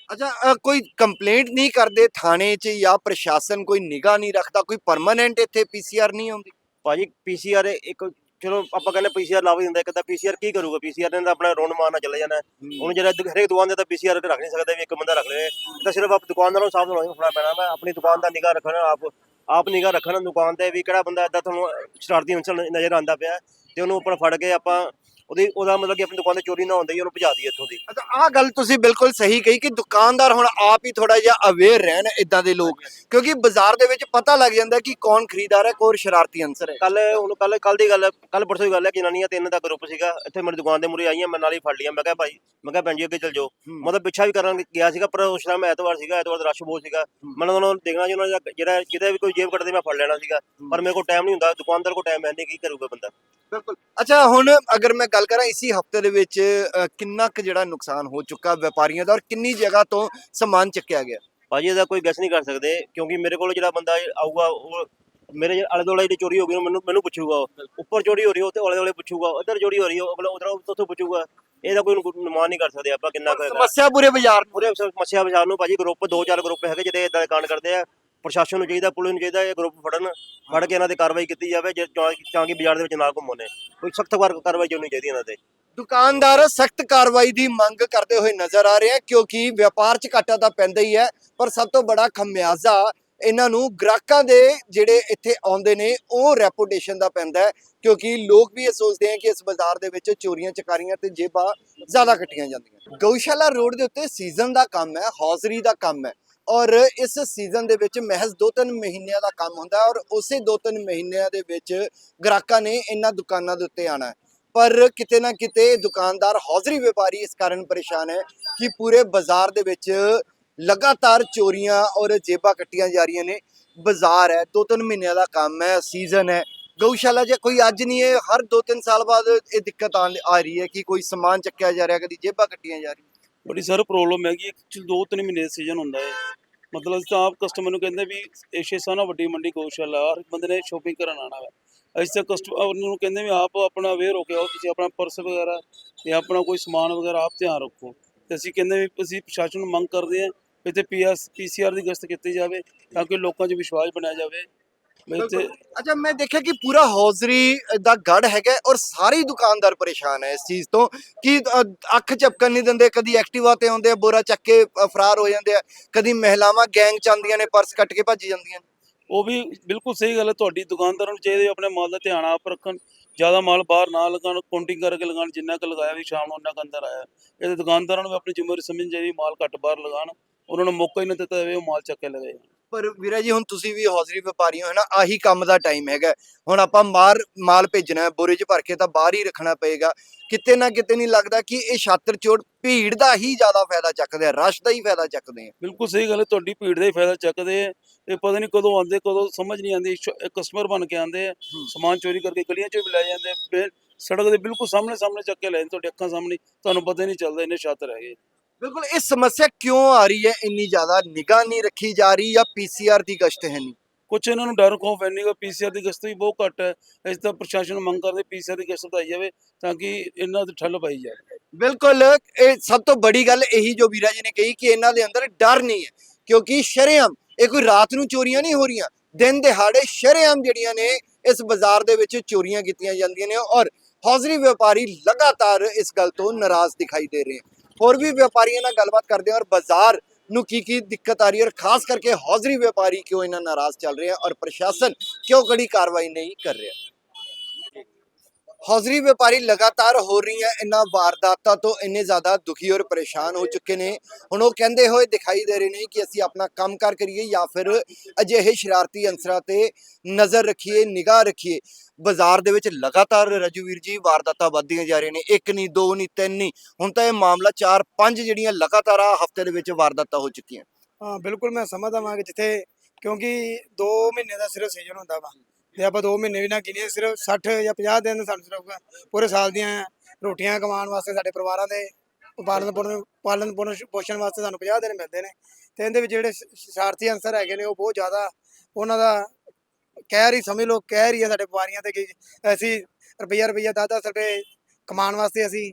Speaker 3: ਅੱਛਾ ਕੋਈ ਕੰਪਲੇਂਟ ਨਹੀਂ ਕਰਦੇ ਥਾਣੇ 'ਚ ਜਾਂ ਪ੍ਰਸ਼ਾਸਨ ਕੋਈ ਨਿਗਾਹ ਨਹੀਂ ਰੱਖਦਾ ਕੋਈ ਪਰਮਾਨੈਂਟ ਇੱਥੇ ਪੀਸੀਆਰ ਨਹੀਂ ਆਉਂਦੀ?
Speaker 2: ਭਾਜੀ ਪੀਸੀਆਰ ਇੱਕ ਚਲੋ ਆਪਾਂ ਕਹਿੰਦੇ ਪੀਸੀਆਰ ਲਾ ਵੀ ਦਿੰਦਾ ਇੱਕ ਤਾਂ ਪੀਸੀਆਰ ਕੀ ਕਰੂਗਾ? ਪੀਸੀਆਰ ਨੇ ਤਾਂ ਆਪਣਾ ਰੋਣ ਮਾਰਨਾ ਚਲੇ ਜਾਣਾ। ਹੁਣ ਜਿਹੜਾ ਦ- ਹਰੇਕ ਦੁਕਾਨ ਤੇ ਤਾਂ ਪੀਸੀਆਰ ਰੱਖ ਨਹੀਂ ਸਕਦਾ ਵੀ ਇੱਕ ਬੰਦਾ ਰੱਖ ਇਹ ਤਾਂ ਸਿਰਫ ਆਪ ਦੁਕਾਨਦਾਰਾਂ ਨੂੰ ਸਾਫ਼ ਹੋਣਾ ਪੈਣਾ ਮੈਂ ਆਪਣੀ ਦੁਕਾਨ ਦਾ ਨਿਗਾਹ ਰੱਖਣਾ ਆਪ ਆਪ ਨਿਗਾਹ ਰੱਖਣਾ ਦੁਕਾਨ ਤੇ ਵੀ ਕਿਹੜਾ ਬੰਦਾ ਏਦਾਂ ਤੁਹਾਨੂੰ ਸ਼ਰਾਰਤੀ ਅੰਸਰ ਨਜ਼ਰ ਆਂਦਾ ਪਿਆ। ਤੇ ਉਹਨੂੰ ਉੱਪਰ ਫੜ ਕੇ ਆਪਾਂ ਉਹਦੀ ਉਹਦਾ ਮਤਲਬ ਕਿ ਆਪਣੀ ਦੁਕਾਨ ਤੇ ਚੋਰੀ ਨਾ ਹੁੰਦੀ ਉਹਨੂੰ ਭਜਾ ਦਈਏ ਇੱਥੋਂ ਦੀ।
Speaker 3: ਅੱਛਾ ਆਹ ਗੱਲ ਤੁਸੀਂ ਬਿਲਕੁਲ ਸਹੀ ਕਹੀ ਕਿ ਦੁਕਾਨਦਾਰ ਹੁਣ ਆਪ ਹੀ ਥੋੜਾ ਜਿਹਾ ਅਵੇਅਰ ਰਹਿਣ ਇਦਾਂ ਦੇ ਲੋਕ। ਕਿਉਂਕਿ ਬਾਜ਼ਾਰ ਦੇ ਵਿੱਚ ਪਤਾ ਲੱਗ ਜਾਂਦਾ ਕਿ ਕੌਣ ਖਰੀਦਦਾਰ ਹੈ ਕੌਣ ਸ਼ਰਾਰਤੀ ਅੰਸਰ ਹੈ।
Speaker 2: ਕੱਲ ਹੁਣ ਕੱਲ ਕੱਲ ਦੀ ਗੱਲ ਕੱਲ ਪਰਸੋਂ ਦੀ ਗੱਲ ਹੈ ਜਨਾਨੀਆਂ ਤਿੰਨ ਦਾ ਗਰੁੱਪ ਸੀਗਾ ਇੱਥੇ ਮੇਰੀ ਦੁਕਾਨ ਦੇ ਮੂਹਰੇ ਆਈਆਂ ਮੈਂ ਨਾਲ ਹੀ ਫੜ ਲਿਆ ਮੈਂ ਕਿਹਾ ਭਾਈ ਮੈਂ ਕਿਹਾ ਭੈਣ ਜੀ ਅੱਗੇ ਚੱਲ ਜਾਓ। ਮਤਲਬ ਪਿੱਛਾ ਵੀ ਕਰਨ ਗਿਆ ਸੀਗਾ ਪਰ ਉਸ ਟਾਈਮ ਐਤਵਾਰ ਸੀਗਾ ਐਤਵਾਰ ਦਾ ਰਸ਼ ਬਹੁਤ ਸੀਗਾ। ਮੈਂ ਉਹਨਾਂ ਨੂੰ ਦੇਖਣਾ ਜੀ ਉਹਨਾਂ ਦਾ ਜਿਹੜਾ ਜਿਹਦਾ ਵੀ ਕੋਈ ਜੇਬ ਕੱਢਦੇ ਮੈਂ ਫੜ ਲੈਣਾ ਸੀਗਾ। ਪਰ ਮੇਰੇ ਕੋਲ ਟਾਈਮ ਨਹੀਂ ਹੁੰਦਾ ਦੁਕਾਨਦਾਰ ਕੋਲ ਟਾਈਮ ਹੈ ਨਹੀਂ ਕੀ ਕਰੂਗਾ ਬੰਦਾ?
Speaker 3: ਬਿਲਕੁਲ। ਅੱਛਾ ਹੁਣ ਅਗਰ ਮੈਂ ਗੱਲ ਕਰਾਂ ਇਸੀ ਹਫ਼ਤੇ ਦੇ ਵਿੱਚ ਕਿੰਨਾ ਕੁ ਜਿਹੜਾ ਨੁਕਸਾਨ ਹੋ ਚੁੱਕਾ ਵਪਾਰੀਆਂ ਦਾ ਔਰ ਕਿੰਨੀ ਜਗ੍ਹਾ ਤੋਂ ਸਮਾਨ ਚੱਕਿਆ ਗਿਆ?
Speaker 2: ਭਾਜੀ ਇਹਦਾ ਕੋਈ ਗੈਸ ਨਹੀਂ ਕਰ ਸਕਦੇ ਕਿਉਂਕਿ ਮੇਰੇ ਕੋਲ ਜਿਹੜਾ ਬੰਦਾ ਆਊਗਾ ਉਹ ਮੇਰੇ ਆਲੇ ਦੁਆਲੇ ਜਿਹੜੀ ਚੋਰੀ ਹੋ ਗਈ ਮੈਨੂੰ ਮੈਨੂੰ ਪੁੱਛੂਗਾ। ਉੱਪਰ ਚੋਰੀ ਹੋ ਰਹੀ ਹੈ ਉਹ ਤੇ ਆਲੇ ਦੁਆਲੇ ਪੁੱਛੂਗਾ ਉਧਰ ਚੋਰੀ ਹੋ ਰਹੀ ਹੈ ਅਗਲਾ ਉਧਰ ਉੱਥੋਂ ਪੁੱਛੂਗਾ। ਇਹਦਾ ਕੋਈ ਅਨੁਮਾਨ ਨਹੀਂ ਕਰ ਸਕਦੇ ਆਪਾਂ ਕਿੰਨਾ
Speaker 3: ਸਮੱਸਿਆ ਪੂਰੇ ਬਾਜ਼ਾਰ
Speaker 2: ਪੂਰੇ ਸਮੱਸਿਆ ਬਾਜ਼ਾਰ ਨੂੰ ਭਾਜੀ ਗਰੁੱਪ ਦੋ ਚਾਰ ਗਰੁੱਪ ਹੈਗੇ ਜਿਹੜੇ ਇਦਾਂ ਕਾਂਡ ਕਰਦੇ ਆ। ਪ੍ਰਸ਼ਾਸਨ ਨੂੰ ਚਾਹੀਦਾ, ਪੁਲਿਸ ਨੂੰ ਚਾਹੀਦਾ ਇਹ ਗਰੁੱਪ ਫੜਨ, ਫੜ ਕੇ ਇਹਨਾਂ ਤੇ ਕਾਰਵਾਈ ਕੀਤੀ ਜਾਵੇ, ਜੇ ਤਾਂ ਬਾਜ਼ਾਰ ਦੇ ਵਿੱਚ ਨਾ ਘੁੰਮਣ ਕੋਈ ਸਖਤ ਕਾਰਵਾਈ ਹੋਣੀ ਚਾਹੀਦੀ ਇਹਨਾਂ ਤੇ।
Speaker 3: ਦੁਕਾਨਦਾਰ ਸਖਤ ਕਾਰਵਾਈ ਦੀ ਮੰਗ ਕਰਦੇ ਹੋਏ ਨਜ਼ਰ ਆ ਰਹੇ ਆ ਕਿਉਂਕਿ ਵਪਾਰ 'ਚ ਘਾਟਾ ਤਾਂ ਪੈਂਦਾ ਹੀ ਹੈ, ਪਰ ਸਭ ਤੋਂ ਬੜਾ ਖਮਿਆਜ਼ਾ ਇਹਨਾਂ ਨੂੰ ਗ੍ਰਾਹਕਾਂ ਦੇ ਜਿਹੜੇ ਇੱਥੇ ਆਉਂਦੇ ਨੇ, ਉਹ ਰੈਪੂਟੇਸ਼ਨ ਦਾ ਪੈਂਦਾ ਹੈ, ਕਿਉਂਕਿ ਲੋਕ ਵੀ ਇਹ ਸੋਚਦੇ ਆ ਕਿ ਇਸ ਬਾਜ਼ਾਰ ਦੇ ਵਿੱਚ ਚੋਰੀਆਂ, ਚਕਾਰੀਆਂ ਤੇ ਜੇਬਾਂ ਜ਼ਿਆਦਾ ਕੱਟੀਆਂ ਜਾਂਦੀਆਂ ਗਊਸ਼ਾਲਾ ਰੋਡ ਦੇ ਉੱਤੇ ਸੀਜ਼ਨ ਦਾ ਕੰਮ ਹੈ, ਹੌਜ਼ਰੀ ਦਾ ਕੰਮ ਹੈ। ਔਰ ਇਸ ਸੀਜ਼ਨ ਦੇ ਵਿੱਚ ਮਹਿਜ਼ 2-3 ਮਹੀਨਿਆਂ ਦਾ ਕੰਮ ਹੁੰਦਾ ਔਰ ਉਸੇ 2-3 ਮਹੀਨਿਆਂ ਦੇ ਵਿੱਚ ਗ੍ਰਾਹਕਾਂ ਨੇ ਇਹਨਾਂ ਦੁਕਾਨਾਂ ਦੇ ਉੱਤੇ ਆਣਾ ਪਰ ਕਿਤੇ ਨਾ ਕਿਤੇ ਦੁਕਾਨਦਾਰ, ਹੌਜ਼ਰੀ ਵਪਾਰੀ ਇਸ ਕਾਰਨ ਪਰੇਸ਼ਾਨ ਹੈ ਕਿ ਪੂਰੇ ਬਾਜ਼ਾਰ ਦੇ ਵਿੱਚ ਲਗਾਤਾਰ ਚੋਰੀਆਂ ਔਰ ਜੇਬਾਂ ਕੱਟੀਆਂ ਜਾ ਰਹੀਆਂ ਨੇ। ਬਾਜ਼ਾਰ ਹੈ ਦੋ ਤਿੰਨ ਮਹੀਨਿਆਂ ਦਾ ਕੰਮ ਹੈ ਸੀਜ਼ਨ ਹੈ। ਗਊਸ਼ਾਲਾ ਜੇ ਕੋਈ ਅੱਜ ਨਹੀਂ ਹੈ, ਹਰ ਦੋ ਤਿੰਨ ਸਾਲ ਬਾਅਦ ਇਹ ਦਿੱਕਤ ਆ ਰਹੀ ਹੈ ਕਿ ਕੋਈ ਸਮਾਨ ਚੱਕਿਆ ਜਾ ਰਿਹਾ, ਕਦੀ ਜੇਬਾਂ ਕੱਟੀਆਂ ਜਾ ਰਹੀਆਂ।
Speaker 4: ਬੜੀ ਸਰ ਪ੍ਰੋਬਲਮ ਹੈਗੀ ਕਿ ਦੋ ਤਿੰਨ ਮਹੀਨੇ ਸੀਜ਼ਨ ਹੁੰਦਾ ਹੈ। ਮਤਲਬ ਅਸੀਂ ਤਾਂ ਆਪ ਕਸਟਮਰ ਨੂੰ ਕਹਿੰਦੇ ਵੀ ਏਸ਼ੀਆ ਸਾਨਾ ਵੱਡੀ ਮੰਡੀ ਗਊਸ਼ਾਲਾ ਹਰ ਬੰਦੇ ਨੇ ਸ਼ੋਪਿੰਗ ਕਰਨ ਆਣਾ ਹੈ ਅਸੀਂ ਤਾਂ ਕਸਟਮਰ ਨੂੰ ਕਹਿੰਦੇ ਵੀ ਆਪ ਆਪਣਾ ਅਵੇਅਰ ਹੋ ਕੇ ਆਓ ਤੁਸੀਂ ਆਪਣਾ ਪਰਸ ਵਗੈਰਾ ਜਾਂ ਆਪਣਾ ਕੋਈ ਸਮਾਨ ਵਗੈਰਾ ਆਪ ਧਿਆਨ ਰੱਖੋ। ਤੇ ਅਸੀਂ ਕਹਿੰਦੇ ਵੀ ਅਸੀਂ ਪ੍ਰਸ਼ਾਸਨ ਨੂੰ ਮੰਗ ਕਰਦੇ ਹਾਂ ਵੀ ਇੱਥੇ ਪੀਐਸ ਪੀਸੀਆਰ ਦੀ ਗਸ਼ਤ ਕੀਤੀ ਜਾਵੇ ਤਾਂ ਕਿ ਲੋਕਾਂ 'ਚ ਵਿਸ਼ਵਾਸ ਬਣਿਆ ਜਾਵੇ।
Speaker 3: ਅੱਛਾ ਮੈਂ ਦੇਖਿਆ ਕਿ ਪੂਰਾ ਹੌਜ਼ਰੀ ਦਾ ਗੜ ਹੈਗਾ ਔਰ ਸਾਰੇ ਦੁਕਾਨਦਾਰ ਪਰੇਸ਼ਾਨ ਹੈ ਇਸ ਚੀਜ਼ ਤੋਂ ਕਿ ਅੱਖ ਝਪਕਣ ਨਹੀਂ ਦਿੰਦੇ ਕਦੀ ਐਕਟਿਵਾ ਤੇ ਆਉਂਦੇ ਆ ਬੋਰਾ ਚੱਕ ਕੇ ਫਰਾਰ ਹੋ ਜਾਂਦੇ ਆ ਕਦੀ ਮਹਿਲਾਵਾਂ ਗੈਂਗ ਚ ਆਉਂਦੀਆਂ ਨੇ ਪਰਸ ਕੱਟ ਕੇ ਭੱਜ ਜਾਂਦੀਆਂ ਨੇ।
Speaker 4: ਉਹ ਵੀ ਬਿਲਕੁਲ ਸਹੀ ਗੱਲ ਹੈ ਤੁਹਾਡੀ ਦੁਕਾਨਦਾਰਾਂ ਨੂੰ ਚਾਹੀਦੇ ਆਪਣੇ ਮਾਲ ਦਾ ਧਿਆਨ ਆਪ ਰੱਖਣ ਜ਼ਿਆਦਾ ਮਾਲ ਬਾਹਰ ਨਾ ਲਗਾਉਣ ਕਾਊਂਟਿੰਗ ਕਰਕੇ ਲਗਾਉਣ ਜਿੰਨਾ ਕੁ ਲਗਾਇਆ ਵੀ ਸ਼ਾਮ ਨੂੰ ਉਹਨਾਂ ਕੁ ਅੰਦਰ ਆਇਆ। ਇਹ ਤਾਂ ਦੁਕਾਨਦਾਰਾਂ ਨੂੰ ਆਪਣੀ ਜ਼ਿੰਮੇਵਾਰੀ ਸਮਝਣੀ ਚਾਹੀਦੀ ਮਾਲ ਘੱਟ ਬਾਹਰ ਲਗਾਉਣ ਉਹਨਾਂ ਨੂੰ ਮੌਕਾ ਹੀ ਨਹੀਂ ਦਿੱਤਾ ਜਾਵੇ ਉਹ ਮਾਲ ਚੱਕ ਕੇ ਲੈ ਗਏ
Speaker 3: ਪਰ ਵੀਰਾ ਜੀ ਹੁਣ ਤੁਸੀਂ ਵੀ ਹੌਜ਼ਰੀ ਵਪਾਰੀ ਹੋ ਨਾ ਆਹੀ ਕੰਮ ਦਾ ਟਾਈਮ ਹੈਗਾ। ਹੁਣ ਆਪਾਂ ਮਾਰ ਮਾਲ ਭੇਜਣਾ ਹੈ ਬੋਰੇ 'ਚ ਭਰ ਕੇ ਤਾਂ ਬਾਹਰ ਹੀ ਰੱਖਣਾ ਪਏਗਾ। ਕਿਤੇ ਨਾ ਕਿਤੇ ਨਹੀਂ ਲੱਗਦਾ ਕਿ ਇਹ ਛਾਤਰ ਚੋਰ ਭੀੜ ਦਾ ਹੀ ਜ਼ਿਆਦਾ ਫਾਇਦਾ ਚੱਕਦੇ ਆ ਰਸ਼ ਦਾ ਹੀ ਫਾਇਦਾ ਚੱਕਦੇ ਆ।
Speaker 4: ਬਿਲਕੁਲ ਸਹੀ ਗੱਲ ਹੈ ਤੁਹਾਡੀ ਭੀੜ ਦਾ ਹੀ ਫਾਇਦਾ ਚੱਕਦੇ ਆ। ਇਹ ਪਤਾ ਨਹੀਂ ਕਦੋਂ ਆਉਂਦੇ ਕਦੋਂ ਸਮਝ ਨਹੀਂ ਆਉਂਦੀ ਕਸਟਮਰ ਬਣ ਕੇ ਆਉਂਦੇ ਆ ਸਮਾਨ ਚੋਰੀ ਕਰਕੇ ਗਲੀਆਂ 'ਚੋਂ ਵੀ ਲੈ ਜਾਂਦੇ ਸੜਕ ਦੇ ਬਿਲਕੁਲ ਸਾਹਮਣੇ ਸਾਹਮਣੇ ਚੱਕ ਕੇ ਲੈ ਜਾਂਦੇ ਤੁਹਾਡੀ ਅੱਖਾਂ ਸਾਹਮਣੇ ਤੁਹਾਨੂੰ ਪਤਾ ਨਹੀਂ ਚੱਲਦਾ ਇੰਨੇ ਸ਼ਾਤਰ ਹੈਗੇ।
Speaker 3: ਬਿਲਕੁਲ ਇਹ ਸਮੱਸਿਆ ਕਿਉਂ ਆ ਰਹੀ ਹੈ? ਇੰਨੀ ਜ਼ਿਆਦਾ ਨਿਗਾਹ ਨਹੀਂ ਰੱਖੀ ਜਾ ਰਹੀ ਜਾਂ ਪੀਸੀਆਰ ਦੀ ਗਸ਼ਤ ਹੈ ਨਹੀਂ?
Speaker 4: ਕੁਛ ਇਹਨਾਂ ਨੂੰ ਡਰ ਖੌਫ ਹੈ ਨਹੀਂਗਾ ਪੀਸੀਆਰ ਦੀ ਗਸ਼ਤ ਵੀ ਬਹੁਤ ਘੱਟ ਹੈ। ਇਸ ਤਾਂ ਪ੍ਰਸ਼ਾਸਨ ਨੂੰ ਮੰਗ ਕਰਦੇ ਪੀਸੀਆਰ ਦੀ ਗਸ਼ਤ ਵਧਾਈ ਜਾਵੇ ਤਾਂ ਕਿ ਇਹਨਾਂ ਤੇ ਠੱਲ ਪਾਈ ਜਾਵੇ।
Speaker 3: ਬਿਲਕੁਲ ਇਹ ਸਭ ਤੋਂ ਬੜੀ ਗੱਲ ਇਹੀ ਜੋ ਵੀਰਾ ਜੀ ਨੇ ਕਹੀ ਕਿ ਇਹਨਾਂ ਦੇ ਅੰਦਰ ਡਰ ਨਹੀਂ ਹੈ ਕਿਉਂਕਿ ਸ਼ਰੇਆਮ ਇਹ ਕੋਈ ਰਾਤ ਨੂੰ ਚੋਰੀਆਂ ਨਹੀਂ ਹੋ ਰਹੀਆਂ ਦਿਨ ਦਿਹਾੜੇ ਸ਼ਰੇਆਮ ਜਿਹੜੀਆਂ ਨੇ ਇਸ ਬਾਜ਼ਾਰ ਦੇ ਵਿੱਚ ਚੋਰੀਆਂ ਕੀਤੀਆਂ ਜਾਂਦੀਆਂ ਨੇ ਔਰ ਹੌਜ਼ਰੀ ਵਪਾਰੀ ਲਗਾਤਾਰ ਇਸ ਗੱਲ ਤੋਂ ਨਾਰਾਜ਼ ਦਿਖਾਈ ਦੇ ਰਹੇ ਹਨ। ਹੋਰ ਵੀ ਵਪਾਰੀਆਂ ਨਾਲ ਗੱਲਬਾਤ ਕਰਦੇ ਹਾਂ ਔਰ ਬਾਜ਼ਾਰ ਨੂੰ ਕੀ ਕੀ ਦਿੱਕਤ ਆ ਰਹੀ ਹੈ ਔਰ ਖਾਸ ਕਰਕੇ ਹੌਜ਼ਰੀ ਵਪਾਰੀ ਕਿਉਂ ਇਹਨਾਂ ਨਾਰਾਜ਼ ਚੱਲ ਰਹੇ ਆ ਔਰ ਪ੍ਰਸ਼ਾਸਨ ਕਿਉਂ ਕੜੀ ਕਾਰਵਾਈ ਨਹੀਂ ਕਰ ਰਿਹਾ? ਹੌਜ਼ਰੀ ਵਪਾਰੀ ਲਗਾਤਾਰ ਹੋ ਰਹੀਆਂ ਇਹਨਾਂ ਵਾਰਦਾਤਾਂ ਤੋਂ ਇੰਨੇ ਜ਼ਿਆਦਾ ਦੁਖੀ ਔਰ ਪਰੇਸ਼ਾਨ ਹੋ ਚੁੱਕੇ ਨੇ। ਹੁਣ ਉਹ ਕਹਿੰਦੇ ਹੋਏ ਦਿਖਾਈ ਦੇ ਰਹੇ ਨੇ ਕਿ ਅਸੀਂ ਆਪਣਾ ਕੰਮਕਾਰ ਕਰੀਏ ਜਾਂ ਫਿਰ ਅਜਿਹੇ ਸ਼ਰਾਰਤੀ ਅੰਸਰਾਂ ਤੇ ਨਜ਼ਰ ਰੱਖੀਏ, ਨਿਗਾਹ ਰੱਖੀਏ। ਬਾਜ਼ਾਰ ਦੇ ਵਿੱਚ ਲਗਾਤਾਰ ਰਜੂਵੀਰ ਜੀ, ਵਾਰਦਾਤਾਂ ਵੱਧਦੀਆਂ ਜਾ ਰਹੀਆਂ ਨੇ। ਇੱਕ ਨਹੀਂ ਦੋ ਨਹੀਂ ਤਿੰਨ ਨਹੀਂ ਹੁਣ ਤਾਂ ਇਹ ਮਾਮਲਾ 4 5 ਜਿਹੜੀਆਂ ਲਗਾਤਾਰ ਆ ਹਫ਼ਤੇ ਦੇ ਵਿੱਚ ਵਾਰਦਾਤਾਂ ਹੋ ਚੁੱਕੀਆਂ।
Speaker 1: ਹਾਂ, ਬਿਲਕੁਲ ਮੈਂ ਸਮਝਦਾ ਵਾਂ ਕਿ ਜਿੱਥੇ ਕਿਉਂਕਿ 2 ਮਹੀਨੇ ਦਾ ਸਿਰਫ ਸੀਜ਼ਨ ਹੁੰਦਾ ਵਾ। ਤੇ ਆਪਾਂ 2 ਮਹੀਨੇ ਵੀ ਨਾ ਗਿਣੀਏ ਸਿਰਫ 60 ਜਾਂ 50 ਦਿਨ ਸਾਨੂੰ ਸਿਰਫ ਪੂਰੇ ਸਾਲ ਦੀਆਂ ਰੋਟੀਆਂ ਕਮਾਉਣ ਵਾਸਤੇ ਸਾਡੇ ਪਰਿਵਾਰਾਂ ਦੇ ਪਾਲਣ ਪੋਸ਼ਣ ਪਾਲਣ ਪੋਸ਼ਣ- ਪੋਸ਼ਣ ਵਾਸਤੇ ਸਾਨੂੰ 50 ਦਿਨ ਮਿਲਦੇ ਨੇ। ਤੇ ਇਹਦੇ ਵਿੱਚ ਜਿਹੜੇ ਸ਼ਰਾਰਤੀ ਅੰਸਰ ਹੈਗੇ ਨੇ, ਉਹ ਬਹੁਤ ਜ਼ਿਆਦਾ ਉਹਨਾਂ ਦਾ ਕਹਿ ਰਹੀ, ਸਮਝ ਲਓ, ਕਹਿ ਰਹੀ ਹੈ ਸਾਡੇ ਵਪਾਰੀਆਂ ਤੇ ਕਿ ਅਸੀਂ ਰੁਪਈਆ ਰੁਪਈਆ 10-10 ਰੁਪਏ ਕਮਾਉਣ ਵਾਸਤੇ ਅਸੀਂ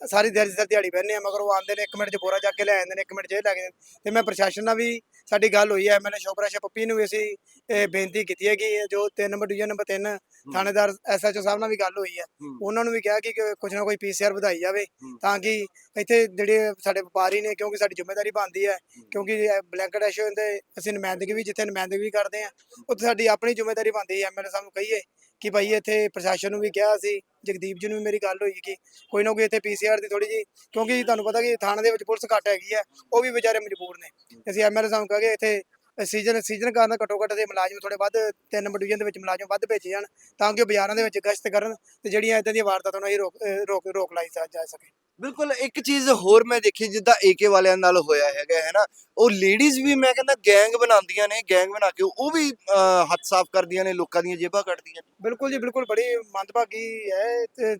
Speaker 1: ਸਾਰੀ ਦਿਹਾੜੀ ਸਿਰ ਦਿਹਾੜੀ ਬਹਿੰਦੇ ਆ ਮਗਰ ਉਹ ਆਉਂਦੇ ਨੇ 1 ਮਿੰਟ 'ਚ ਬੋਰਾ ਚੱਕ ਕੇ ਲੈ ਜਾਂਦੇ ਨੇ 1 ਮਿੰਟ 'ਚ ਇਹ ਲੈ ਕੇ ਜਾਂਦੇ ਤੇ ਮੈਂ ਪ੍ਰਸ਼ਾਸਨ ਨਾਲ ਵੀ ਸਾਡੀ ਗੱਲ ਹੋਈ ਹੈ ਐਮਐਲਏ ਸ਼ੋਪਰਾ ਸ਼ਾ ਪੱਪੀ ਨੂੰ ਵੀ ਅਸੀਂ ਇਹ ਬੇਨਤੀ ਕੀਤੀ ਹੈ ਕਿ ਜੋ 3 ਨੰਬਰ ਡਿਵੀਜ਼ਨ ਨੰਬਰ 3 ਥਾਣੇਦਾਰ ਐਸਐਚਓ ਸਾਹਿਬ ਨਾਲ ਵੀ ਗੱਲ ਹੋਈ ਹੈ। ਉਹਨਾਂ ਨੂੰ ਵੀ ਕਿਹਾ ਕਿ ਕੁਝ ਨਾ ਕੋਈ ਪੀਸੀਆਰ ਵਧਾਈ ਜਾਵੇ। ਤਾਂ ਕਿ ਇੱਥੇ ਜਿਹੜੇ ਸਾਡੇ ਵਪਾਰੀ ਨੇ ਕਿਉਂਕਿ ਸਾਡੀ ਜ਼ਿੰਮੇਵਾਰੀ ਬਣਦੀ ਹੈ ਕਿਉਂਕਿ ਬਲੈਂਕਟ ਐਸ਼ੋ ਦੇ ਅਸੀਂ ਨੁਮਾਇੰਦਗੀ ਵੀ ਜਿੱਥੇ ਨੁਮਾਇੰਦਗੀ ਵੀ ਕਰਦੇ ਆ ਉੱਥੇ ਸਾਡੀ ਆਪਣੀ ਜ਼ਿੰਮੇਵਾਰੀ ਬਣਦੀ ਹੈ ਐਮਐਲਏ ਸਾਹਿਬ ਨੂੰ ਕਹੀਏ ਕਿ ਭਾਈ ਇੱਥੇ ਪ੍ਰਸ਼ਾਸਨ ਨੂੰ ਵੀ ਕਿਹਾ ਸੀ, ਜਗਦੀਪ ਜੀ ਨੂੰ ਵੀ ਮੇਰੀ ਗੱਲ ਹੋਈ ਕਿ ਕੋਈ ਨਾ ਕੋਈ ਇੱਥੇ ਪੀਸੀਆਰ ਦੀ ਥੋੜੀ ਜੀ ਕਿਉਂਕਿ ਤੁਹਾਨੂੰ ਪਤਾ ਕਿ ਥਾਣੇ ਦੇ ਵਿੱਚ ਪੁਲਿਸ ਘੱਟ ਹੈਗੀ ਹੈ ਉਹ ਵੀ ਵਿਚਾਰੇ ਮਜਬੂਰ ਨੇ। ਅਸੀਂ ਐਮਐਲਏ ਸਾਹਿਬ ਨੂੰ ਕਹਾਂਗੇ ਇੱਥੇ ਸੀਜ਼ਨ ਸੀਜ਼ਨ ਕਾਰਨ ਘੱਟੋ ਘੱਟ ਦੇ ਮੁਲਾਜ਼ਮ ਥੋੜੇ ਵੱਧ, ਤਿੰਨ ਡਿਵੀਜ਼ਨ ਦੇ ਵਿੱਚ ਮੁਲਾਜ਼ਮ ਵੱਧ ਭੇਜੇ ਜਾਣ, ਤਾਂ ਕਿ ਉਹ ਬਾਜ਼ਾਰਾਂ ਦੇ ਵਿੱਚ ਗਸ਼ਤ ਕਰਨ ਤੇ ਜਿਹੜੀਆਂ ਇਦਾਂ ਦੀਆਂ ਵਾਰਦਾਤਾਂ ਨੂੰ ਅਸੀਂ ਰੋਕ ਰੋਕ ਰੋਕ ਲਾਈ ਜਾ ਸਕੇ।
Speaker 3: ਬਿਲਕੁਲ ਇੱਕ ਚੀਜ਼ ਹੋਰ ਮੈਂ ਦੇਖੀ ਜਿੱਦਾਂ ਏਕੇ ਵਾਲਿਆਂ ਨਾਲ ਹੋਇਆ ਹੈਗਾ ਹੈ ਨਾ? ਉਹ ਲੇਡੀਜ਼ ਵੀ ਮੈਂ ਕਹਿੰਦਾ ਗੈਂਗ ਬਣਾਉਂਦੀਆਂ ਨੇ ਗੈਂਗ ਬਣਾ ਕੇ ਉਹ ਵੀ ਅਹ, ਹੱਥ ਸਾਫ਼ ਕਰਦੀਆਂ ਨੇ ਲੋਕਾਂ ਦੀਆਂ ਜੇਬਾਂ ਕੱਢਦੀਆਂ ਨੇ।
Speaker 1: ਬਿਲਕੁਲ ਜੀ ਬਿਲਕੁਲ ਬੜੀ ਮੰਦਭਾਗੀ ਹੈ ਤੇ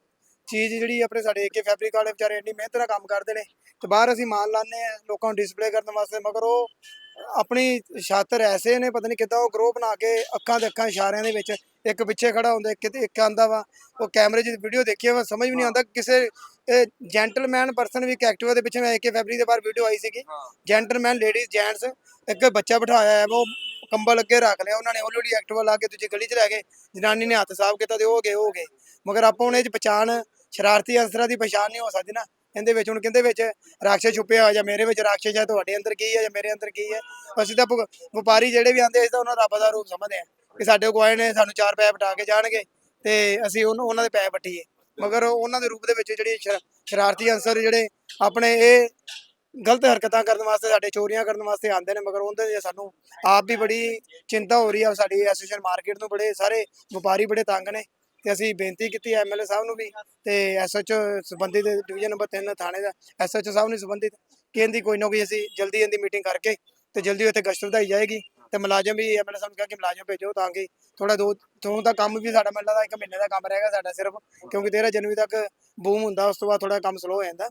Speaker 1: ਚੀਜ਼ ਜਿਹੜੀ ਆਪਣੇ ਸਾਡੇ ਏਕੇ ਫੈਬਰਿਕ ਵਾਲੇ ਵਿਚਾਰੇ ਇੰਨੀ ਮਿਹਨਤ ਨਾਲ ਕੰਮ ਕਰਦੇ ਨੇ ਤੇ ਬਾਹਰ ਅਸੀਂ ਮਾਲ ਲਾਉਂਦੇ ਆ ਲੋਕਾਂ ਨੂੰ ਡਿਸਪਲੇ ਕਰਨ ਵਾਸਤੇ ਮਗਰ ਉਹ ਆਪਣੀ ਛਾਤਰ ਐਸੇ ਨੇ ਪਤਾ ਨਹੀਂ ਕਿੱਦਾਂ ਉਹ ਗਰੋਹ ਬਣਾ ਕੇ ਅੱਖਾਂ ਦੇ ਅੱਖਾਂ ਇਸ਼ਾਰਿਆਂ ਦੇ ਵਿੱਚ ਇੱਕ ਪਿੱਛੇ ਖੜਾ ਹੁੰਦਾ ਇੱਕ ਇੱਕ ਆਂਦਾ ਵਾ ਉਹ ਕੈਮਰੇ 'ਚ ਵੀਡੀਓ ਦੇਖੀ ਵਾ ਸਮਝ ਵੀ ਨਹੀਂ ਆਉਂਦਾ ਕਿਸੇ ਜੈਂਟਲਮੈਨ ਪਰਸਨ ਵੀ ਇੱਕ ਐਕਟਿਵਾ ਦੇ ਪਿੱਛੇ ਮੈਂ ਏਕੇ ਫੈਬਰਿਕ ਦੇ ਬਾਹਰ ਵੀਡੀਓ ਆਈ ਸੀਗੀ ਜੈਂਟਲਮੈਨ ਲੇਡੀਜ਼ ਜੈਂਟਸ ਇੱਕ ਬੱਚਾ ਬਿਠਾਇਆ ਹੈ ਉਹ ਕੰਬਲ ਅੱਗੇ ਰੱਖ ਲਿਆ ਉਹਨਾਂ ਨੇ ਆਲਰੇਡੀ ਐਕਟਿਵਾ ਲਾ ਕੇ ਦੂਜੀ ਗਲੀ 'ਚ ਲੈ ਗਏ ਜਨਾਨੀ ਨੇ ਹੱਥ ਸਾਫ਼ ਕੀਤਾ ਤੇ ਉਹ ਹੋ ਗਏ ਹੋ ਗਏ ਮਗਰ ਆਪਾਂ ਹੁਣ ਇਹ 'ਚ ਪਛਾਣ ਸ਼ਰਾਰਤੀ ਅਨਸਰਾਂ ਦੀ ਪਛਾਣ ਨਹੀਂ ਹੋ ਸਕਦੀ ਨਾ ਇਹਦੇ ਵਿੱਚ ਹੁਣ ਕਹਿੰਦੇ ਵਿੱਚ ਰਾਖਸ਼ ਛੁਪਿਆ ਹੋਇਆ ਜਾਂ ਮੇਰੇ ਵਿੱਚ ਰਾਖਸ਼ ਹੈ ਤੁਹਾਡੇ ਅੰਦਰ ਕੀ ਹੈ ਜਾਂ ਮੇਰੇ ਅੰਦਰ ਕੀ ਹੈ ਅਸੀਂ ਤਾਂ ਵਪਾਰੀ ਜਿਹੜੇ ਵੀ ਆਂਦੇ ਅਸੀਂ ਤਾਂ ਉਹਨਾਂ ਰੱਬ ਦਾ ਰੂਪ ਸਮਝਦੇ ਆ ਕਿ ਸਾਡੇ ਕੋਲ ਨੇ, ਸਾਨੂੰ ਚਾਰ ਪੈਸੇ ਵਟਾ ਕੇ ਜਾਣਗੇ ਤੇ ਅਸੀਂ ਉਹਨੂੰ ਉਹਨਾਂ ਦੇ ਪੈਸੇ ਵਟੀਏ ਮਗਰ ਉਹਨਾਂ ਦੇ ਰੂਪ ਦੇ ਵਿੱਚ ਜਿਹੜੀ ਸ਼ਰਾ- ਸ਼ਰਾਰਤੀ ਅਨਸਰ ਜਿਹੜੇ ਆਪਣੇ ਇਹ ਗਲਤ ਹਰਕਤਾਂ ਕਰਨ ਵਾਸਤੇ, ਸਾਡੇ ਚੋਰੀਆਂ ਕਰਨ ਵਾਸਤੇ ਆਉਂਦੇ ਨੇ, ਮਗਰ ਉਹਦੇ ਤੇ ਸਾਨੂੰ ਆਪ ਵੀ ਬੜੀ ਚਿੰਤਾ ਹੋ ਰਹੀ ਆ, ਸਾਡੀ ਐਸੋਸੀਏਸ਼ਨ ਮਾਰਕੀਟ ਨੂੰ ਬੜੇ ਸਾਰੇ ਵਪਾਰੀ ਬੜੇ ਤੰਗ ਨੇ ਤੇ ਅਸੀਂ ਬੇਨਤੀ ਕੀਤੀ ਐਮਐਲਏ ਸਾਹਿਬ ਨੂੰ ਵੀ ਤੇ ਐਸਐਚਓ ਸੰਬੰਧਿਤ ਡਿਵੀਜ਼ਨ ਨੰਬਰ 3 ਥਾਣੇ ਦਾ ਐਸਐਚਓ ਸਾਹਿਬ ਨੂੰ ਸੰਬੰਧਿਤ ਕਿ ਇਹਦੀ ਕੋਈ ਨਾ ਕੋਈ ਅਸੀਂ ਜਲਦੀ ਇਹਦੀ ਮੀਟਿੰਗ ਕਰਕੇ ਤੇ ਜਲਦੀ ਉੱਥੇ ਗਸ਼ਤ ਵਧਾਈ ਜਾਏਗੀ। ਤੇ ਮੁਲਾਜ਼ਮ ਵੀ ਐਮਐਲਏ ਸਾਹਿਬ ਨੂੰ ਕਿਹਾ ਕਿ ਮੁਲਾਜ਼ਮ ਭੇਜੋ ਤਾਂ ਕਿ ਥੋੜਾ ਦੋ ਤੋਂ ਦਾ ਕੰਮ ਵੀ ਸਾਡਾ ਮੈਨੂੰ ਲੱਗਦਾ ਇੱਕ ਮਹੀਨੇ ਦਾ ਕੰਮ ਰਹੇਗਾ ਸਾਡਾ ਸਿਰਫ ਕਿਉਂਕਿ 13 ਜਨਵਰੀ ਤੱਕ ਬੂਮ ਹੁੰਦਾ ਉਸ ਤੋਂ ਬਾਅਦ ਥੋੜਾ ਕੰਮ ਸਲੋ ਹੋ ਜਾਂਦਾ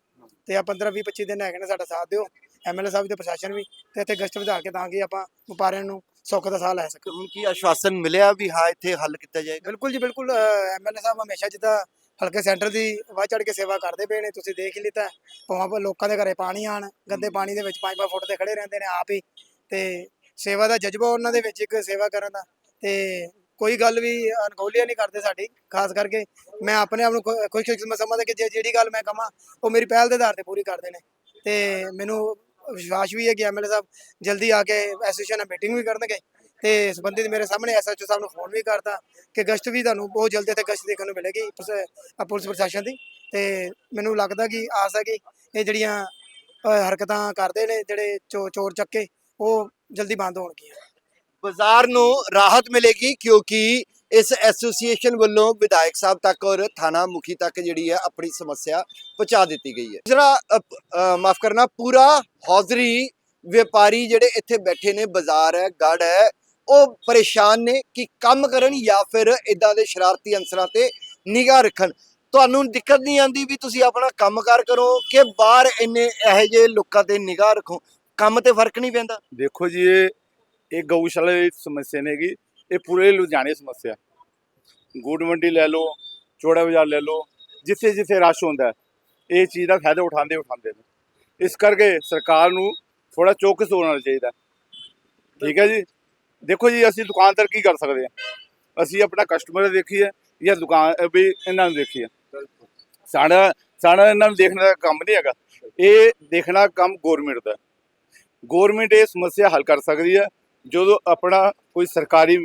Speaker 1: ਤੇ ਆ 15 20 25 ਦਿਨ ਹੈਗੇ ਨੇ ਸਾਡਾ ਸਾਥ ਦਿਓ ਐਮਐਲਏ ਸਾਹਿਬ ਤੇ ਪ੍ਰਸ਼ਾਸਨ ਵੀ ਤੇ ਇੱਥੇ ਗਸ਼ਤ ਵਧਾ ਕੇ ਤਾਂ ਕਿ ਆਪਾਂ ਵਪਾਰੀਆਂ ਨੂੰ ਸੁੱਖ ਦਾ ਸਾਹ ਲੈ ਸਕੀਏ।
Speaker 3: ਹੁਣ ਕੀ ਆਸ਼ਵਾਸਨ ਮਿਲਿਆ ਵੀ ਹਾਂ ਇੱਥੇ ਹੱਲ ਕੀਤਾ ਜਾਏਗਾ?
Speaker 1: ਬਿਲਕੁਲ ਜੀ ਬਿਲਕੁਲ ਐਮਐਲਏ ਸਾਹਿਬ ਹਮੇਸ਼ਾ ਜਿੱਦਾਂ ਹਲਕੇ ਸੈਂਟਰ ਦੀ ਵੱਧ ਚੜ ਕੇ ਸੇਵਾ ਕਰਦੇ ਪਏ ਨੇ ਤੁਸੀਂ ਦੇਖ ਹੀ ਲਿੱਤਾ ਭਾਵੇਂ ਲੋਕਾਂ ਦੇ ਘਰੇ ਪਾਣੀ ਆਣ ਗੰਦੇ ਪਾਣੀ ਦੇ ਵਿੱਚ 5-5 ਫੁੱਟ ਤੇ ਖੜੇ ਰਹਿੰਦੇ ਨੇ ਆਪ ਹੀ ਤੇ ਸੇਵਾ ਦਾ ਜਜ਼ਬਾ ਉਹਨਾਂ ਦੇ ਵਿੱਚ ਇੱਕ ਸੇਵਾ ਕਰਨ ਦਾ ਤੇ ਕੋਈ ਗੱਲ ਵੀ ਅਣਗੌਲੀਆਂ ਨਹੀਂ ਕਰਦੇ ਸਾਡੀ, ਖਾਸ ਕਰਕੇ ਮੈਂ ਆਪਣੇ ਆਪ ਨੂੰ ਖੁ- ਖੁਸ਼ਕਿਸਮਤ ਸਮਝਦਾ ਕਿ ਜੇ ਜਿਹੜੀ ਗੱਲ ਮੈਂ ਕਹਾਂ ਉਹ ਮੇਰੀ ਪਹਿਲ ਦੇ ਆਧਾਰ ਤੇ ਪੂਰੀ ਕਰਦੇ ਨੇ। ਤੇ ਮੈਨੂੰ ਵਿਸ਼ਵਾਸ ਵੀ ਹੈ ਕਿ ਐਮਐਲਏ ਸਾਹਿਬ, ਜਲਦੀ ਆ ਕੇ ਐਸੋਸੀਏਸ਼ਨ ਨਾਲ ਮੀਟਿੰਗ ਵੀ ਕਰਨਗੇ ਤੇ ਸੰਬੰਧਿਤ ਮੇਰੇ ਸਾਹਮਣੇ ਐਸਐਚਓ ਸਾਹਿਬ ਨੂੰ ਫੋਨ ਵੀ ਕਰਤਾ ਕਿ ਗਸ਼ਤ ਵੀ ਤੁਹਾਨੂੰ ਬਹੁਤ ਜਲਦੀ ਇੱਥੇ ਗਸ਼ਤ ਦੇਖਣ ਨੂੰ ਮਿਲੇਗੀ ਪੁਲਿਸ ਪੁਲਿਸ ਪ੍ਰਸ਼ਾਸਨ ਦੀ ਤੇ ਮੈਨੂੰ ਲੱਗਦਾ ਕਿ ਆਸ ਹੈ ਕਿ ਇਹ ਜਿਹੜੀਆਂ ਹਰਕਤਾਂ ਕਰਦੇ ਨੇ, ਜਿਹੜੇ ਚੋ- ਚੋਰ ਚੱਕੇ, ਉਹ ਜਲਦੀ ਬੰਦ ਹੋਣਗੀਆਂ।
Speaker 3: ਬਾਜ਼ਾਰ ਨੂੰ ਰਾਹਤ ਮਿਲੇਗੀ ਕਿਉਂਕਿ ਇਸ ਐਸੋਸੀਏਸ਼ਨ ਵੱਲੋਂ ਵਿਧਾਇਕ ਸਾਹਿਬ ਤੱਕ ਔਰ ਥਾਣਾ ਮੁਖੀ ਤੱਕ ਜਿਹੜੀ ਹੈ ਆਪਣੀ ਸਮੱਸਿਆ ਪਹੁੰਚਾ ਦਿੱਤੀ ਗਈ ਹੈ। ਜਿਹੜਾ ਮਾਫ ਕਰਨਾ, ਪੂਰਾ ਹੌਜ਼ਰੀ ਵਪਾਰੀ ਜਿਹੜੇ ਇੱਥੇ ਬੈਠੇ ਨੇ, ਬਾਜ਼ਾਰ ਹੈ ਗੜ ਹੈ, ਉਹ ਪਰੇਸ਼ਾਨ ਨੇ ਕਿ ਕੰਮ ਕਰਨ ਜਾਂ ਫਿਰ ਇਦਾਂ ਦੇ ਸ਼ਰਾਰਤੀ ਅੰਸਰਾਂ ਤੇ ਨਿਗਾਹ ਰੱਖਣ। ਤੁਹਾਨੂੰ ਦਿੱਕਤ ਨਹੀਂ ਆਂਦੀ ਵੀ ਤੁਸੀਂ ਆਪਣਾ ਕੰਮਕਾਰ ਕਰੋ ਕਿ ਬਾਹਰ ਇੰਨੇ ਇਹੋ ਜਿਹੇ ਲੋਕਾਂ ਤੇ ਨਿਗਾਹ ਰੱਖੋ? ਕੰਮ ਤੇ ਫ਼ਰਕ ਨਹੀਂ ਪੈਂਦਾ।
Speaker 5: ਦੇਖੋ ਜੀ ਇਹ ਇਹ ਗਊਸ਼ਾਲਾ ਦੀ ਸਮੱਸਿਆ ਨਹੀਂ ਹੈਗੀ ਇਹ ਪੂਰੇ ਲੁਧਿਆਣੇ ਸਮੱਸਿਆ ਗੁੜ ਮੰਡੀ ਲੈ ਲਓ ਚੋੜਾ ਬਾਜ਼ਾਰ ਲੈ ਲਓ ਜਿੱਥੇ ਜਿੱਥੇ ਰਸ਼ ਹੁੰਦਾ ਹੈ, ਇਹ ਚੀਜ਼ ਦਾ ਫਾਇਦਾ ਉਠਾਉਂਦੇ ਉਠਾਉਂਦੇ ਨੇ। ਇਸ ਕਰਕੇ ਸਰਕਾਰ ਨੂੰ ਥੋੜਾ ਚੌਕਸ ਹੋਣਾ ਚਾਹੀਦਾ ਠੀਕ ਹੈ ਜੀ? ਦੇਖੋ ਜੀ ਅਸੀਂ ਦੁਕਾਨਦਾਰ ਕੀ ਕਰ ਸਕਦੇ ਹਾਂ? ਅਸੀਂ ਆਪਣਾ ਕਸਟਮਰ ਦੇਖੀਏ ਜਾਂ ਦੁਕਾਨ ਵੀ ਇਹਨਾਂ ਨੂੰ ਦੇਖੀਏ। ਸਾਡਾ ਸਾਡਾ ਇਹਨਾਂ ਨੂੰ ਦੇਖਣ ਦਾ ਕੰਮ ਨਹੀਂ ਹੈਗਾ। ਇਹ ਦੇਖਣਾ ਕੰਮ ਗਵਰਨਮੈਂਟ ਦਾ ਗਵਰਨਮੈਂਟ ਇਹ ਸਮੱਸਿਆ ਹੱਲ ਕਰ ਸਕਦੀ ਹੈ ਜਦੋਂ ਆਪਣਾ ਕੋਈ ਸਰਕਾਰੀ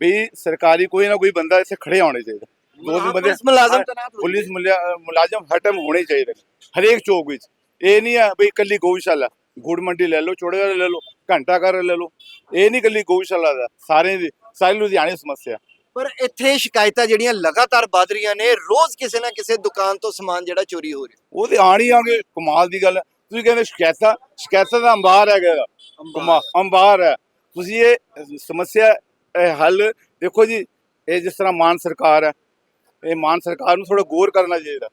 Speaker 5: ਵੀ ਸਰਕਾਰੀ ਕੋਈ ਨਾ ਕੋਈ ਬੰਦਾ ਇੱਥੇ ਖੜੇ ਹੋਣੇ ਚਾਹੀਦਾ। ਦੋ ਤਿੰਨ ਬੰਦੇ
Speaker 3: ਪੁਲਿਸ ਮੁਲਾਜ਼ਮ ਤੈਨਾਤ
Speaker 5: ਪੁਲਿਸ ਮੁਲਾ- ਮੁਲਾਜ਼ਮ ਹਟਮ ਹੋਣੇ ਚਾਹੀਦੇ ਹਰੇਕ ਚੌਕ ਵਿੱਚ। ਇਹ ਨਹੀਂ ਹੈ ਵੀ ਇਕੱਲੀ ਗਊਸ਼ਾਲਾ ਗੁੜ ਮੰਡੀ ਲੈ ਲਓ ਚੋੜੇ ਵਾਲੇ ਲੈ ਲਓ ਘੰਟਾ ਘਰ ਲੈ ਲਓ। ਇਹ ਨਹੀਂ ਇਕੱਲੀ ਗਊਸ਼ਾਲਾ ਦਾ ਸਾਰੇ ਦੀ ਸਾਰੀ ਲੁਧਿਆਣੇ ਸਮੱਸਿਆ।
Speaker 3: ਪਰ ਇੱਥੇ ਸ਼ਿਕਾਇਤਾਂ ਜਿਹੜੀਆਂ ਲਗਾਤਾਰ ਵੱਧ ਰਹੀਆਂ ਨੇ ਰੋਜ਼ ਕਿਸੇ ਨਾ ਕਿਸੇ ਦੁਕਾਨ ਤੋਂ ਸਮਾਨ ਜਿਹੜਾ ਚੋਰੀ ਹੋ ਰਿਹਾ।
Speaker 5: ਉਹ ਤੇ ਆਣ ਆਗੇ ਕਮਾਲ ਦੀ ਗੱਲ ਹੈ। ਤੁਸੀਂ ਕਹਿੰਦੇ ਸ਼ਿਕਾਇਤਾਂ ਸ਼ਿਕਾਇਤਾਂ ਦਾ ਅੰਬਾਰ ਹੈਗਾ। ਅੰਬਾਰ। ਹੈ। ਤੁਸੀਂ ਇਹ ਸਮੱਸਿਆ ਇਹ ਹੱਲ ਦੇਖੋ ਜੀ ਇਹ ਜਿਸ ਤਰ੍ਹਾਂ ਮਾਨ ਸਰਕਾਰ ਹੈ ਇਹ ਮਾਨ ਸਰਕਾਰ ਨੂੰ ਥੋੜਾ ਗੌਰ ਕਰਨਾ ਚਾਹੀਦਾ।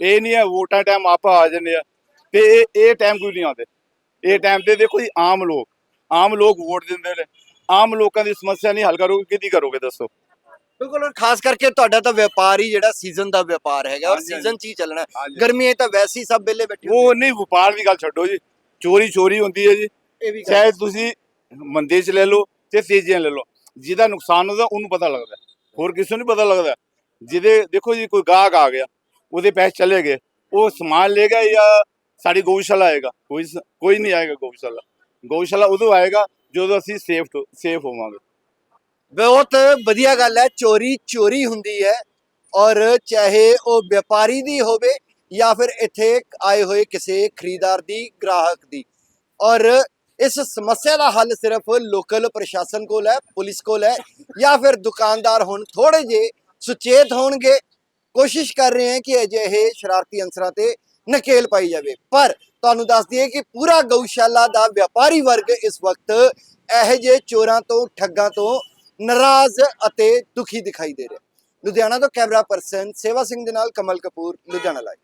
Speaker 5: ਇਹ ਨਹੀਂ ਹੈ ਵੋਟਾਂ ਟਾਈਮ ਆਪਾਂ ਆ ਜਾਂਦੇ ਆ ਤੇ ਇਹ ਇਹ ਟਾਈਮ ਕੋਈ ਨਹੀਂ ਆਉਂਦੇ? ਇਹ ਟਾਈਮ ਤੇ ਦੇਖੋ ਜੀ ਆਮ ਲੋਕ ਆਮ ਲੋਕ ਵੋਟ ਦਿੰਦੇ ਨੇ। ਆਮ ਲੋਕਾਂ ਦੀ ਸਮੱਸਿਆ ਨਹੀਂ ਹੱਲ ਕਰੋਗੇ ਕਿਹਦੀ ਕਰੋਗੇ ਦੱਸੋ?
Speaker 3: ਬਿਲਕੁਲ ਔਰ ਖਾਸ ਕਰਕੇ ਤੁਹਾਡਾ ਤਾਂ ਵਪਾਰ ਹੀ ਜਿਹੜਾ ਸੀਜ਼ਨ ਦਾ ਵਪਾਰ ਹੈਗਾ ਔਰ
Speaker 5: ਹਾਂਜੀ, ਹਾਂਜੀ।
Speaker 3: ਸੀਜ਼ਨ 'ਚ ਹੀ ਚੱਲਣਾ। ਹੈ।
Speaker 5: ਹਾਂਜੀ।
Speaker 3: ਗਰਮੀਆਂ 'ਚ ਤਾਂ ਵੈਸੇ ਹੀ ਸਭ ਵਿਹਲੇ ਬੈਠੇ ਹੁੰਦੇ
Speaker 5: ਉਹ ਨਹੀਂ ਵਪਾਰ ਦੀ ਗੱਲ ਛੱਡੋ ਜੀ। ਚੋਰੀ ਚੋਰੀ ਹੁੰਦੀ ਹੈ ਜੀ।
Speaker 3: ਇਹ ਵੀ ਗੱਲ
Speaker 5: ਚਾਹੇ ਤੁਸੀਂ ਮੰਦੇ 'ਚ ਲੈ ਲਓ ਤੇ ਤੇਜ਼ੀਆਂ ਲੈ ਲਓ। ਜਿਹਦਾ ਨੁਕਸਾਨ ਹੁੰਦਾ ਉਹਨੂੰ ਪਤਾ ਲੱਗਦਾ। ਹੋਰ ਕਿਸੇ ਨੂੰ ਨਹੀਂ ਪਤਾ ਲੱਗਦਾ। ਜਿਹਦੇ ਦੇਖੋ ਜੀ ਕੋਈ ਗਾਹਕ ਆ ਗਿਆ ਉਹਦੇ ਪੈਸੇ ਚਲੇ ਗਏ। ਉਹ ਸਮਾਨ ਲੇਗਾ ਜਾਂ ਸਾਡੀ ਗਊਸ਼ਾਲਾ ਆਏਗਾ? ਕੋਈ ਸ- ਕੋਈ ਨਹੀਂ ਆਏਗਾ ਗਊਸ਼ਾਲਾ। ਗਊਸ਼ਾਲਾ ਉਦੋਂ ਆਏਗਾ ਜਦੋਂ ਅਸੀਂ ਸੇਫ ਸੇਫ ਹੋਵਾਂਗੇ।
Speaker 3: ਬਹੁਤ ਵਧੀਆ ਗੱਲ ਹੈ, ਚੋਰੀ ਚੋਰੀ ਹੁੰਦੀ ਹੈ ਔਰ ਚਾਹੇ ਉਹ ਵਪਾਰੀ ਦੀ ਹੋਵੇ ਜਾਂ ਫਿਰ ਇੱਥੇ ਆਏ ਹੋਏ ਕਿਸੇ ਖਰੀਦਦਾਰ ਦੀ, ਗ੍ਰਾਹਕ ਦੀ। ਔਰ ਇਸ ਸਮੱਸਿਆ ਦਾ ਹੱਲ ਸਿਰਫ ਲੋਕਲ ਪ੍ਰਸ਼ਾਸਨ ਕੋਲ ਹੈ, ਪੁਲਿਸ ਕੋਲ ਹੈ ਜਾਂ ਫਿਰ ਦੁਕਾਨਦਾਰ ਹੁਣ ਥੋੜੇ ਜੇ ਸੁਚੇਤ ਹੋਣਗੇ। ਕੋਸ਼ਿਸ਼ ਕਰ ਰਹੇ ਹਨ ਕਿ ਅਜਿਹੇ ਸ਼ਰਾਰਤੀ ਅੰਸਰਾਂ ਤੇ ਨਕੇਲ ਪਾਈ ਜਾਵੇ। ਪਰ ਤੁਹਾਨੂੰ ਦੱਸ ਦਈਏ ਕਿ ਪੂਰਾ ਗਊਸ਼ਾਲਾ ਦਾ ਵਪਾਰੀ ਵਰਗ ਇਸ ਵਕਤ ਇਹੋ ਜਿਹੇ ਚੋਰਾਂ ਤੋਂ, ਠੱਗਾਂ ਤੋਂ ਨਾਰਾਜ਼ ਅਤੇ ਦੁਖੀ ਦਿਖਾਈ ਦੇ ਰਿਹਾ। ਲੁਧਿਆਣਾ ਤੋਂ ਕੈਮਰਾ ਪਰਸਨ ਸੇਵਾ ਸਿੰਘ ਦੇ ਨਾਲ ਕਮਲ ਕਪੂਰ, ਲੁਧਿਆਣਾ ਲਾਈਵ